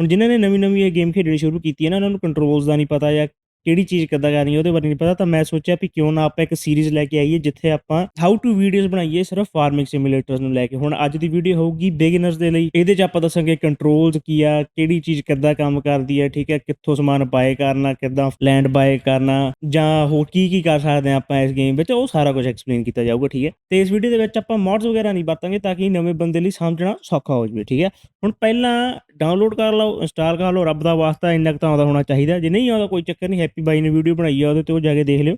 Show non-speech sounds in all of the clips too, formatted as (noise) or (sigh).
ਹੁਣ ਜਿਨ੍ਹਾਂ ਨੇ ਨਵੀਂ-ਨਵੀਂ ਇਹ ਗੇਮ ਖੇਡਣੀ ਸ਼ੁਰੂ ਕੀਤੀ ਹੈ ਨਾ, ਉਹਨਾਂ ਨੂੰ ਕੰਟਰੋਲਸ ਦਾ ਨਹੀਂ ਪਤਾ ਜਾਂ ਕਿਹੜੀ ਚੀਜ਼ ਕਿੱਦਾਂ ਕਰਨੀ ਹੈ, ਉਹਦੇ ਬਾਰੇ ਨਹੀਂ ਪਤਾ, ਤਾਂ ਮੈਂ ਸੋਚਿਆ ਵੀ ਕਿਉਂ ਨਾ ਆਪਾਂ ਇੱਕ ਸੀਰੀਜ਼ ਲੈ ਕੇ ਆਈਏ, ਜਿੱਥੇ ਆਪਾਂ ਹਾਊ ਟੂ ਵੀਡੀਓਜ਼ ਬਣਾਈਏ ਸਿਰਫ ਫਾਰਮਿੰਗ ਸਿਮੂਲੇਟਰਸ ਨੂੰ ਲੈ ਕੇ। ਹੁਣ ਅੱਜ ਦੀ ਵੀਡੀਓ ਹੋਊਗੀ ਬਿਗਨਰਸ ਦੇ ਲਈ, ਇਹਦੇ 'ਚ ਆਪਾਂ ਦੱਸਾਂਗੇ ਕੰਟਰੋਲਸ ਕੀ ਆ, ਕਿਹੜੀ ਚੀਜ਼ ਕਿੱਦਾਂ ਕੰਮ ਕਰਦੀ ਹੈ, ਠੀਕ ਹੈ, ਕਿੱਥੋਂ ਸਮਾਨ ਬਾਏ ਕਰਨਾ, ਕਿੱਦਾਂ ਲੈਂਡ ਬਾਏ ਕਰਨਾ, ਜਾਂ ਹੋਰ ਕੀ ਕੀ ਕਰ ਸਕਦੇ ਆ ਆਪਾਂ ਇਸ ਗੇਮ ਵਿੱਚ, ਉਹ ਸਾਰਾ ਕੁਝ ਐਕਸਪਲੇਨ ਕੀਤਾ ਜਾਊਗਾ, ਠੀਕ ਹੈ। ਤੇ ਇਸ ਵੀਡੀਓ ਦੇ ਵਿੱਚ ਆਪਾਂ ਮੋਡਸ ਵਗੈਰਾ ਨਹੀਂ ਵਰਤਾਂਗੇ, ਤਾਂ ਕਿ ਨਵੇਂ ਬੰਦੇ ਲਈ ਸਮਝਣਾ ਸੌਖਾ ਹੋ ਜਾਵੇ, ਠੀਕ ਹੈ। ਹੁਣ ਪਹਿਲਾਂ ਡਾਊਨਲੋਡ ਕਰ ਲਓ ਇੰਸਟਾਲ ਕਰ ਲਓ, ਰੱਬ ਦਾ ਵਾਸਤਾ ਇੰਨਾ ਕੁ ਤਾਂ ਆਉਂਦਾ ਹੋਣਾ ਚਾਹੀਦਾ। ਜੇ ਨਹੀਂ ਆਉਂਦਾ, ਕੋਈ ਚੱਕਰ ਨਹੀਂ ਹੈਪੀ ਬਾਈ ਨੇ ਵੀਡੀਓ ਬਣਾਈ ਆ, ਉਹਦੇ ਤੇ ਉਹ ਜਾ ਕੇ ਦੇਖ ਲਿਓ।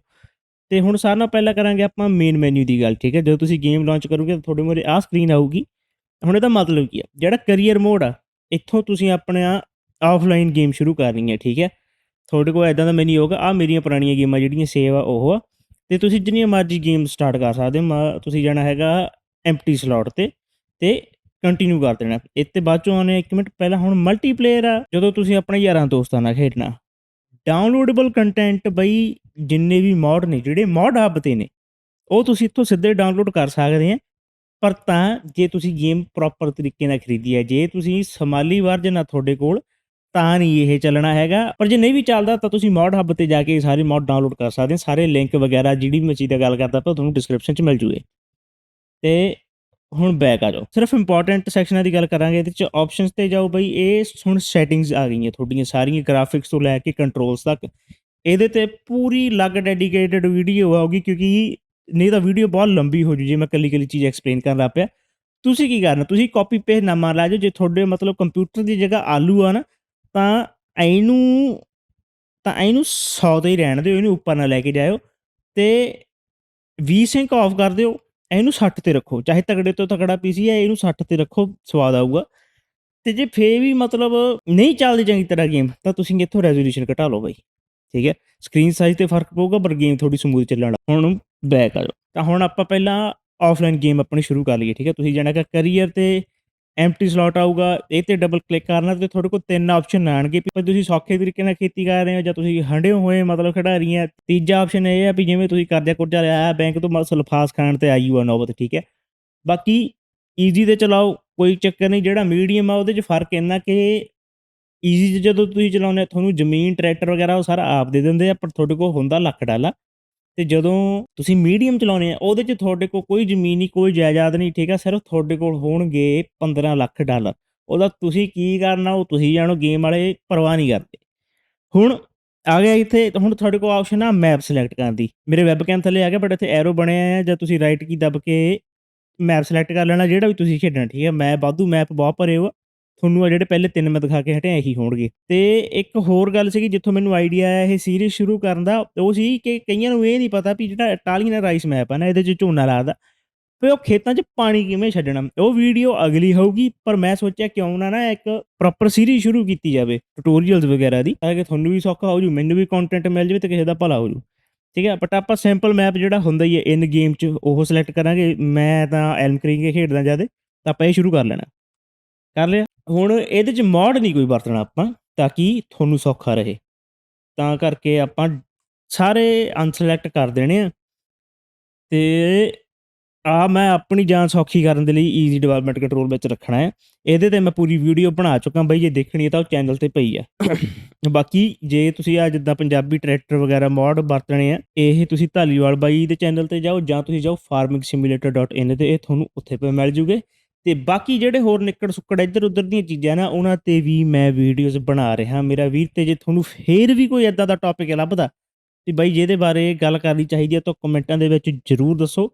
ਤੇ ਹੁਣ ਸਾਰਿਆਂ ਨਾਲ ਪਹਿਲਾਂ ਕਰਾਂਗੇ ਆਪਾਂ ਮੇਨ ਮੈਨੂ ਦੀ ਗੱਲ, ਠੀਕ ਹੈ? ਜਦੋਂ ਤੁਸੀਂ ਗੇਮ ਲਾਂਚ ਕਰੋਗੇ, ਤਾਂ ਤੁਹਾਡੇ ਮੂਹਰੇ ਆਹ ਸਕਰੀਨ ਆਊਗੀ। ਹੁਣ ਇਹਦਾ ਮਤਲਬ ਕੀ ਆ? ਜਿਹੜਾ ਕੈਰੀਅਰ ਮੋਡ ਆ, ਇੱਥੋਂ ਤੁਸੀਂ ਆਪਣਾ ਆਫਲਾਈਨ ਗੇਮ ਸ਼ੁਰੂ ਕਰਨੀ ਹੈ, ਠੀਕ ਹੈ? ਤੁਹਾਡੇ ਕੋਲ ਐਦਾਂ ਦਾ ਮੈਨੂ ਹੋਗਾ ਆ ਮੇਰੀਆਂ ਪੁਰਾਣੀਆਂ ਗੇਮਾਂ ਜਿਹੜੀਆਂ ਸੇਵ ਆ, ਉਹ ਆ। ਤੇ ਤੁਸੀਂ ਜਿੰਨੀਆਂ ਮਰਜ਼ੀ ਗੇਮ ਸਟਾਰਟ ਕਰ ਸਕਦੇ ਹੋ, ਮ- ਤੁਸੀਂ ਜਾਣਾ ਹੈਗਾ ਐਮਪਟੀ ਸਲੋਟ ਤੇ ਤੇ ਕੰਟੀਨਿਊ ਕਰ ਦੇਣਾ। ਇੱਥੇ ਬਾਅਦ ਚੋਂ ਆਨੇ ਇੱਕ ਮਿੰਟ, ਪਹਿਲਾਂ ਹੁਣ ਮਲਟੀਪਲੇਅਰ ਆ, ਜਦੋਂ ਤੁਸੀਂ ਆਪਣੇ ਯਾਰਾਂ ਦੋਸਤਾਂ ਨਾਲ ਖੇਡਣਾ। ਡਾਊਨਲੋਡੇਬਲ ਕੰਟੈਂਟ ਬਈ, ਜਿੰਨੇ ਵੀ ਮੋਡ ਨੇ, ਜਿਹੜੇ ਮੋਡ ਹੱਬ ਤੇ ਨੇ, ਉਹ ਤੁਸੀਂ ਇੱਥੋਂ ਸਿੱਧੇ ਡਾਊਨਲੋਡ ਕਰ ਸਕਦੇ ਆ। ਪਰ ਤਾਂ ਜੇ ਤੁਸੀਂ ਗੇਮ ਪ੍ਰੋਪਰ ਤਰੀਕੇ ਨਾਲ ਖਰੀਦੀ ਹੈ ਜੇ ਤੁਸੀਂ ਸਮਾਲੀ ਵਰਜਨ ਆ ਤੁਹਾਡੇ ਕੋਲ, ਤਾਂ ਨਹੀਂ ਇਹ ਚੱਲਣਾ ਹੈਗਾ। ਪਰ ਜੇ ਨਹੀਂ ਵੀ ਚੱਲਦਾ, ਤਾਂ ਤੁਸੀਂ ਮੋਡ ਹੱਬ ਤੇ ਜਾ ਕੇ ਸਾਰੇ ਮੋਡ ਡਾਊਨਲੋਡ ਕਰ ਸਕਦੇ ਹੋ ਸਾਰੇ ਲਿੰਕ ਵਗੈਰਾ, ਜਿਹੜੀ ਵੀ ਮੈਂ ਚੀਜ਼ ਦਾ ਗੱਲ ਕਰਦਾ ਪਿਆ ਤੁਹਾਨੂੰ ਡਿਸਕ੍ਰਿਪਸ਼ਨ 'ਚ ਮਿਲ ਜੂਗੇ। ਤੇ ਹੁਣ ਬੈਕ ਆ ਜਾਓ। ਸਿਰਫ ਇੰਪੋਰਟੈਂਟ ਸੈਕਸ਼ਨਾਂ ਦੀ ਗੱਲ ਕਰਾਂਗੇ, ਇਹਦੇ 'ਚ ਆਪਸ਼ਨਸ ਤੇ ਜਾਓ ਬਈ, ਇਹ ਹੁਣ ਸੈਟਿੰਗਸ ਆ ਗਈਆਂ ਤੁਹਾਡੀਆਂ, ਸਾਰੀਆਂ ਗ੍ਰਾਫਿਕਸ ਤੋਂ ਲੈ ਕੇ ਕੰਟਰੋਲਸ ਤੱਕ। ਇਹਦੇ ਤੇ ਪੂਰੀ ਅਲੱਗ ਡੈਡੀਕੇਟਿਡ ਵੀਡੀਓ ਆਊਗੀ, ਕਿਉਂਕਿ ਨਹੀਂ ਤਾਂ ਵੀਡੀਓ ਬਹੁਤ ਲੰਬੀ ਹੋ ਜੂ, ਜੇ ਮੈਂ ਕੱਲੀ ਕੱਲੀ ਚੀਜ਼ ਐਕਸਪਲੇਨ ਕਰਨ ਲੱਗ ਪਿਆ। ਤੁਸੀਂ ਕੀ ਕਰਨਾ, ਤੁਸੀਂ ਕਾਪੀ ਪੇਸਟ ਨਾ ਮਾਰ ਲਾ ਜਾਓ, ਜੇ ਤੁਹਾਡੇ ਮਤਲਬ ਕੰਪਿਊਟਰ ਦੀ ਜਗ੍ਹਾ ਆਲੂ ਆ ਨਾ, ਤਾਂ ਇਹਨੂੰ ਤਾਂ ਇਹਨੂੰ 100 ਤੇ ਹੀ ਰਹਿਣ ਦਿਓ, ਇਹਨੂੰ ਉੱਪਰ ਨਾ ਲੈ ਕੇ ਜਾਇਓ। ਤੇ ਵੀ ਸਿੰਕ ਆਫ ਕਰ ਦਿਓ। ਇਹਨੂੰ 60 ਤੇ ਰੱਖੋ, ਚਾਹੇ ਤਗੜੇ ਤੋਂ ਤਗੜਾ ਪੀਸੀ ਹੈ ਇਹਨੂੰ 60 ਤੇ ਰੱਖੋ, ਸਵਾਦ ਆਊਗਾ। ਤੇ ਜੇ ਫੇ ਵੀ ਮਤਲਬ ਨਹੀਂ ਚੱਲਦੀ ਚੰਗੀ ਤਰ੍ਹਾਂ ਗੇਮ ਤਾਂ ਤੁਸੀਂ ਇੱਥੋਂ ਰੈਜ਼ੋਲੂਸ਼ਨ ਘਟਾ ਲਓ ਬਾਈ, ਠੀਕ ਹੈ? ਸਕਰੀਨ ਸਾਈਜ਼ ਤੇ ਫ਼ਰਕ ਪਊਗਾ, ਪਰ ਗੇਮ ਥੋੜੀ ਸਮੂਥ ਚੱਲਣ ਲੱਗ ਹੁਣ ਬੈਕ ਆ ਜਾਓ। ਤਾਂ ਹੁਣ ਆਪਾਂ ਪਹਿਲਾਂ ਆਫਲਾਈਨ ਗੇਮ ਆਪਣੀ ਸ਼ੁਰੂ ਕਰ ਲਈਏ, ਠੀਕ ਹੈ? ਤੁਸੀਂ ਜਾਣਾ ਕਿ ਕੈਰੀਅਰ ਤੇ ਐਮਪਟੀ ਸਲੋਟ ਆਊਗਾ, ਇਹ ਤੇ ਡਬਲ ਕਲਿੱਕ ਕਰਨਾ ਤੇ ਤੁਹਾਡੇ ਕੋਲ ਤਿੰਨ ਆਪਸ਼ਨ ਆਣਗੇ ਵੀ ਤੁਸੀਂ ਸੌਖੇ ਤਰੀਕੇ ਨਾਲ ਖੇਤੀ ਕਰ ਰਹੇ ਹੋ ਜਾਂ ਤੁਸੀਂ ਹੰਡੇ ਹੋਏ ਮਤਲਬ ਖਿਡਾਰੀ ਆ। ਤੀਜਾ ਆਪਸ਼ਨ ਇਹ ਹੈ ਵੀ ਜਿਵੇਂ ਤੁਸੀਂ ਕਰਜ਼ਾ ਕੁਰਜ਼ਾ ਲਿਆ ਬੈਂਕ ਤੋਂ ਮਸਲ ਫਾਸ ਖਾਣ ਤੇ ਆਈ ਹੋਆ ਨੌਬਤ, ਠੀਕ ਹੈ। ਬਾਕੀ ਈਜ਼ੀ ਤੇ ਚਲਾਓ, ਕੋਈ ਚੱਕਰ ਨਹੀਂ, ਜਿਹੜਾ ਮੀਡੀਅਮ ਆ ਉਹਦੇ 'ਚ ਫ਼ਰਕ ਇੰਨਾ ਕਿ ਈਜ਼ੀ 'ਚ ਜਦੋਂ ਤੁਸੀਂ ਚਲਾਉਂਦੇ ਹੋ, ਤੁਹਾਨੂੰ ਜ਼ਮੀਨ ਟਰੈਕਟਰ ਵਗੈਰਾ ਉਹ ਸਾਰਾ ਆਪ ਦੇ ਦਿੰਦੇ ਆ, ਪਰ ਤੁਹਾਡੇ ਕੋਲ ਹੁੰਦਾ ਲੱਖ ਡਾਲਾ। ਤੇ ਜਦੋਂ ਤੁਸੀਂ ਮੀਡੀਅਮ ਚਲਾਉਣੇ ਆ, ਉਹਦੇ 'ਚ ਤੁਹਾਡੇ ਕੋਲ ਕੋਈ ਜ਼ਮੀਨ ਨਹੀਂ, ਕੋਈ ਜਾਇਦਾਦ ਨਹੀਂ, ਠੀਕ ਆ, ਸਿਰਫ ਤੁਹਾਡੇ ਕੋਲ ਹੋਣਗੇ 15 ਲੱਖ ਡਾਲਰ। ਉਹਦਾ ਤੁਸੀਂ ਕੀ ਕਰਨਾ, ਉਹ ਤੁਸੀਂ ਜਾਣੋ ਗੇਮ ਵਾਲੇ ਪਰਵਾਹ ਨਹੀਂ ਕਰਦੇ। ਹੁਣ ਆ ਗਿਆ ਇੱਥੇ, ਹੁਣ ਤੁਹਾਡੇ ਕੋਲ ਆਪਸ਼ਨ ਆ ਮੈਪ ਸਿਲੈਕਟ ਕਰਨ ਦੀ। ਮੇਰੇ ਵੈਬਕੈਮ ਥੱਲੇ ਆ ਗਿਆ ਬਟ ਇੱਥੇ ਐਰੋ ਬਣਿਆ ਆ ਜਾਂ ਤੁਸੀਂ ਰਾਈਟ ਕੀ ਦੱਬ ਕੇ ਮੈਪ ਸਿਲੈਕਟ ਕਰ ਲੈਣਾ, ਜਿਹੜਾ ਵੀ ਤੁਸੀਂ ਖੇਡਣਾ, ਠੀਕ ਹੈ ਮੈਂ ਵਾਧੂ ਮੈਪ ਬਹੁਤ ਭਰੇ ਹੋ ਤੁਹਾਨੂੰ ਆ ਜਿਹੜੇ ਪਹਿਲੇ ਤਿੰਨ ਮੈਂ ਦਿਖਾ ਕੇ ਹਟਿਆ, ਇਹੀ ਹੋਣਗੇ। ਤੇ ਇੱਕ ਹੋਰ ਗੱਲ ਸੀਗੀ, ਜਿੱਥੋਂ ਮੈਨੂੰ ਆਈਡੀਆ ਆਇਆ ਇਹ ਸੀਰੀਜ਼ ਸ਼ੁਰੂ ਕਰਨ ਦਾ, ਉਹ ਸੀ ਕਿ ਕਈਆਂ ਨੂੰ ਇਹ ਨਹੀਂ ਪਤਾ ਵੀ ਜਿਹੜਾ ਇਟਾਲੀਅਨ ਰਾਈਸ ਮੈਪ ਆ ਨਾ, ਇਹਦੇ 'ਚ ਝੋਨਾ ਲੱਗਦਾ ਵੀ ਉਹ ਖੇਤਾਂ 'ਚ ਪਾਣੀ ਕਿਵੇਂ ਛੱਡਣਾ। ਉਹ ਵੀਡੀਓ ਅਗਲੀ ਹੋਊਗੀ, ਪਰ ਮੈਂ ਸੋਚਿਆ ਕਿਉਂ ਨਾ ਨਾ ਇੱਕ ਪ੍ਰੋਪਰ ਸੀਰੀਜ਼ ਸ਼ੁਰੂ ਕੀਤੀ ਜਾਵੇ ਟਿਊਟੋਰੀਅਲਸ ਵਗੈਰਾ ਦੀ, ਤਾਂ ਕਿ ਤੁਹਾਨੂੰ ਵੀ ਸੌਖਾ ਹੋ ਜੂ ਮੈਨੂੰ ਵੀ ਕੰਟੈਂਟ ਮਿਲ ਜਾਵੇ ਤੇ ਕਿਸੇ ਦਾ ਭਲਾ ਹੋ ਜੂ ਠੀਕ ਹੈ ਬਟ ਆਪਾਂ ਸਿੰਪਲ ਮੈਪ ਜਿਹੜਾ ਹੁੰਦਾ ਹੀ ਹੈ ਇਨ ਗੇਮ 'ਚ ਉਹ ਸਿਲੈਕਟ ਕਰਾਂਗੇ। ਮੈਂ ਤਾਂ ਐਲਮ ਕਰਿੰਗੇ ਖੇਡਦਾ ਜ਼ਿਆਦਾ, ਤਾਂ ਆਪਾਂ ਇਹ ਸ਼ੁਰੂ ਕਰ ਲੈਣਾ। ਕਰ ਲਿਆ? ਹੁਣ ਇਹਦੇ 'ਚ ਮੋਡ ਨਹੀਂ ਕੋਈ ਵਰਤਣਾ ਆਪਾਂ ਤਾਂ ਕਿ ਤੁਹਾਨੂੰ ਸੌਖਾ ਰਹੇ। ਤਾਂ ਕਰਕੇ ਆਪਾਂ ਸਾਰੇ ਅਨਸਿਲੈਕਟ ਕਰ ਦੇਣੇ ਆ। ਤੇ ਆ ਮੈਂ ਆਪਣੀ ਜਾਨ ਸੌਖੀ ਕਰਨ ਦੇ ਲਈ ਈਜ਼ੀ ਡਿਵੈਲਪਮੈਂਟ ਕੰਟਰੋਲ ਵਿੱਚ ਰੱਖਣਾ ਹੈ। ਇਹਦੇ ਤੇ ਮੈਂ ਪੂਰੀ ਵੀਡੀਓ ਬਣਾ ਚੁੱਕਾ ਬਈ ਜੇ ਦੇਖਣੀ ਹੈ ਤਾਂ ਉਹ ਚੈਨਲ ਤੇ ਪਈ ਆ। (coughs) ਬਾਕੀ ਜੇ ਤੁਸੀਂ ਆ ਜਿੱਦਾਂ ਪੰਜਾਬੀ ਟਰੈਕਟਰ ਵਗੈਰਾ ਮੋਡ ਵਰਤਣੇ ਆ ਇਹ ਤੁਸੀਂ ਧਾਲੀਵਾਲ ਬਾਈ ਦੇ ਚੈਨਲ ਤੇ ਜਾਓ ਜਾਂ ਤੁਸੀਂ ਜਾਓ farmingsimulator.in ਤੇ ਇਹ ਤੁਹਾਨੂੰ ਉੱਥੇ ਪੇ ਮਿਲ ਜੂਗੇ। ਤੇ ਬਾਕੀ ਜਿਹੜੇ ਹੋਰ ਨਿੱਕੜ ਸੁੱਕੜ ਇੱਧਰ ਉੱਧਰ ਦੀਆਂ ਚੀਜ਼ਾਂ ਨਾ, ਉਹਨਾਂ ਤੇ ਵੀ ਮੈਂ ਵੀਡੀਓਜ਼ ਬਣਾ ਰਿਹਾ। ਮੇਰਾ ਵੀਰ ਤੇ ਜੇ ਤੁਹਾਨੂੰ ਫੇਰ ਵੀ ਕੋਈ ਇਦਾਂ ਦਾ ਟੌਪਿਕ ਲੱਭਦਾ, ਤੇ ਬਾਈ ਜਿਹਦੇ ਬਾਰੇ ਗੱਲ ਕਰਨੀ ਚਾਹੀਦੀ ਹੈ ਤਾਂ ਕਮੈਂਟਾਂ ਦੇ ਵਿੱਚ ਜਰੂਰ ਦੱਸੋ।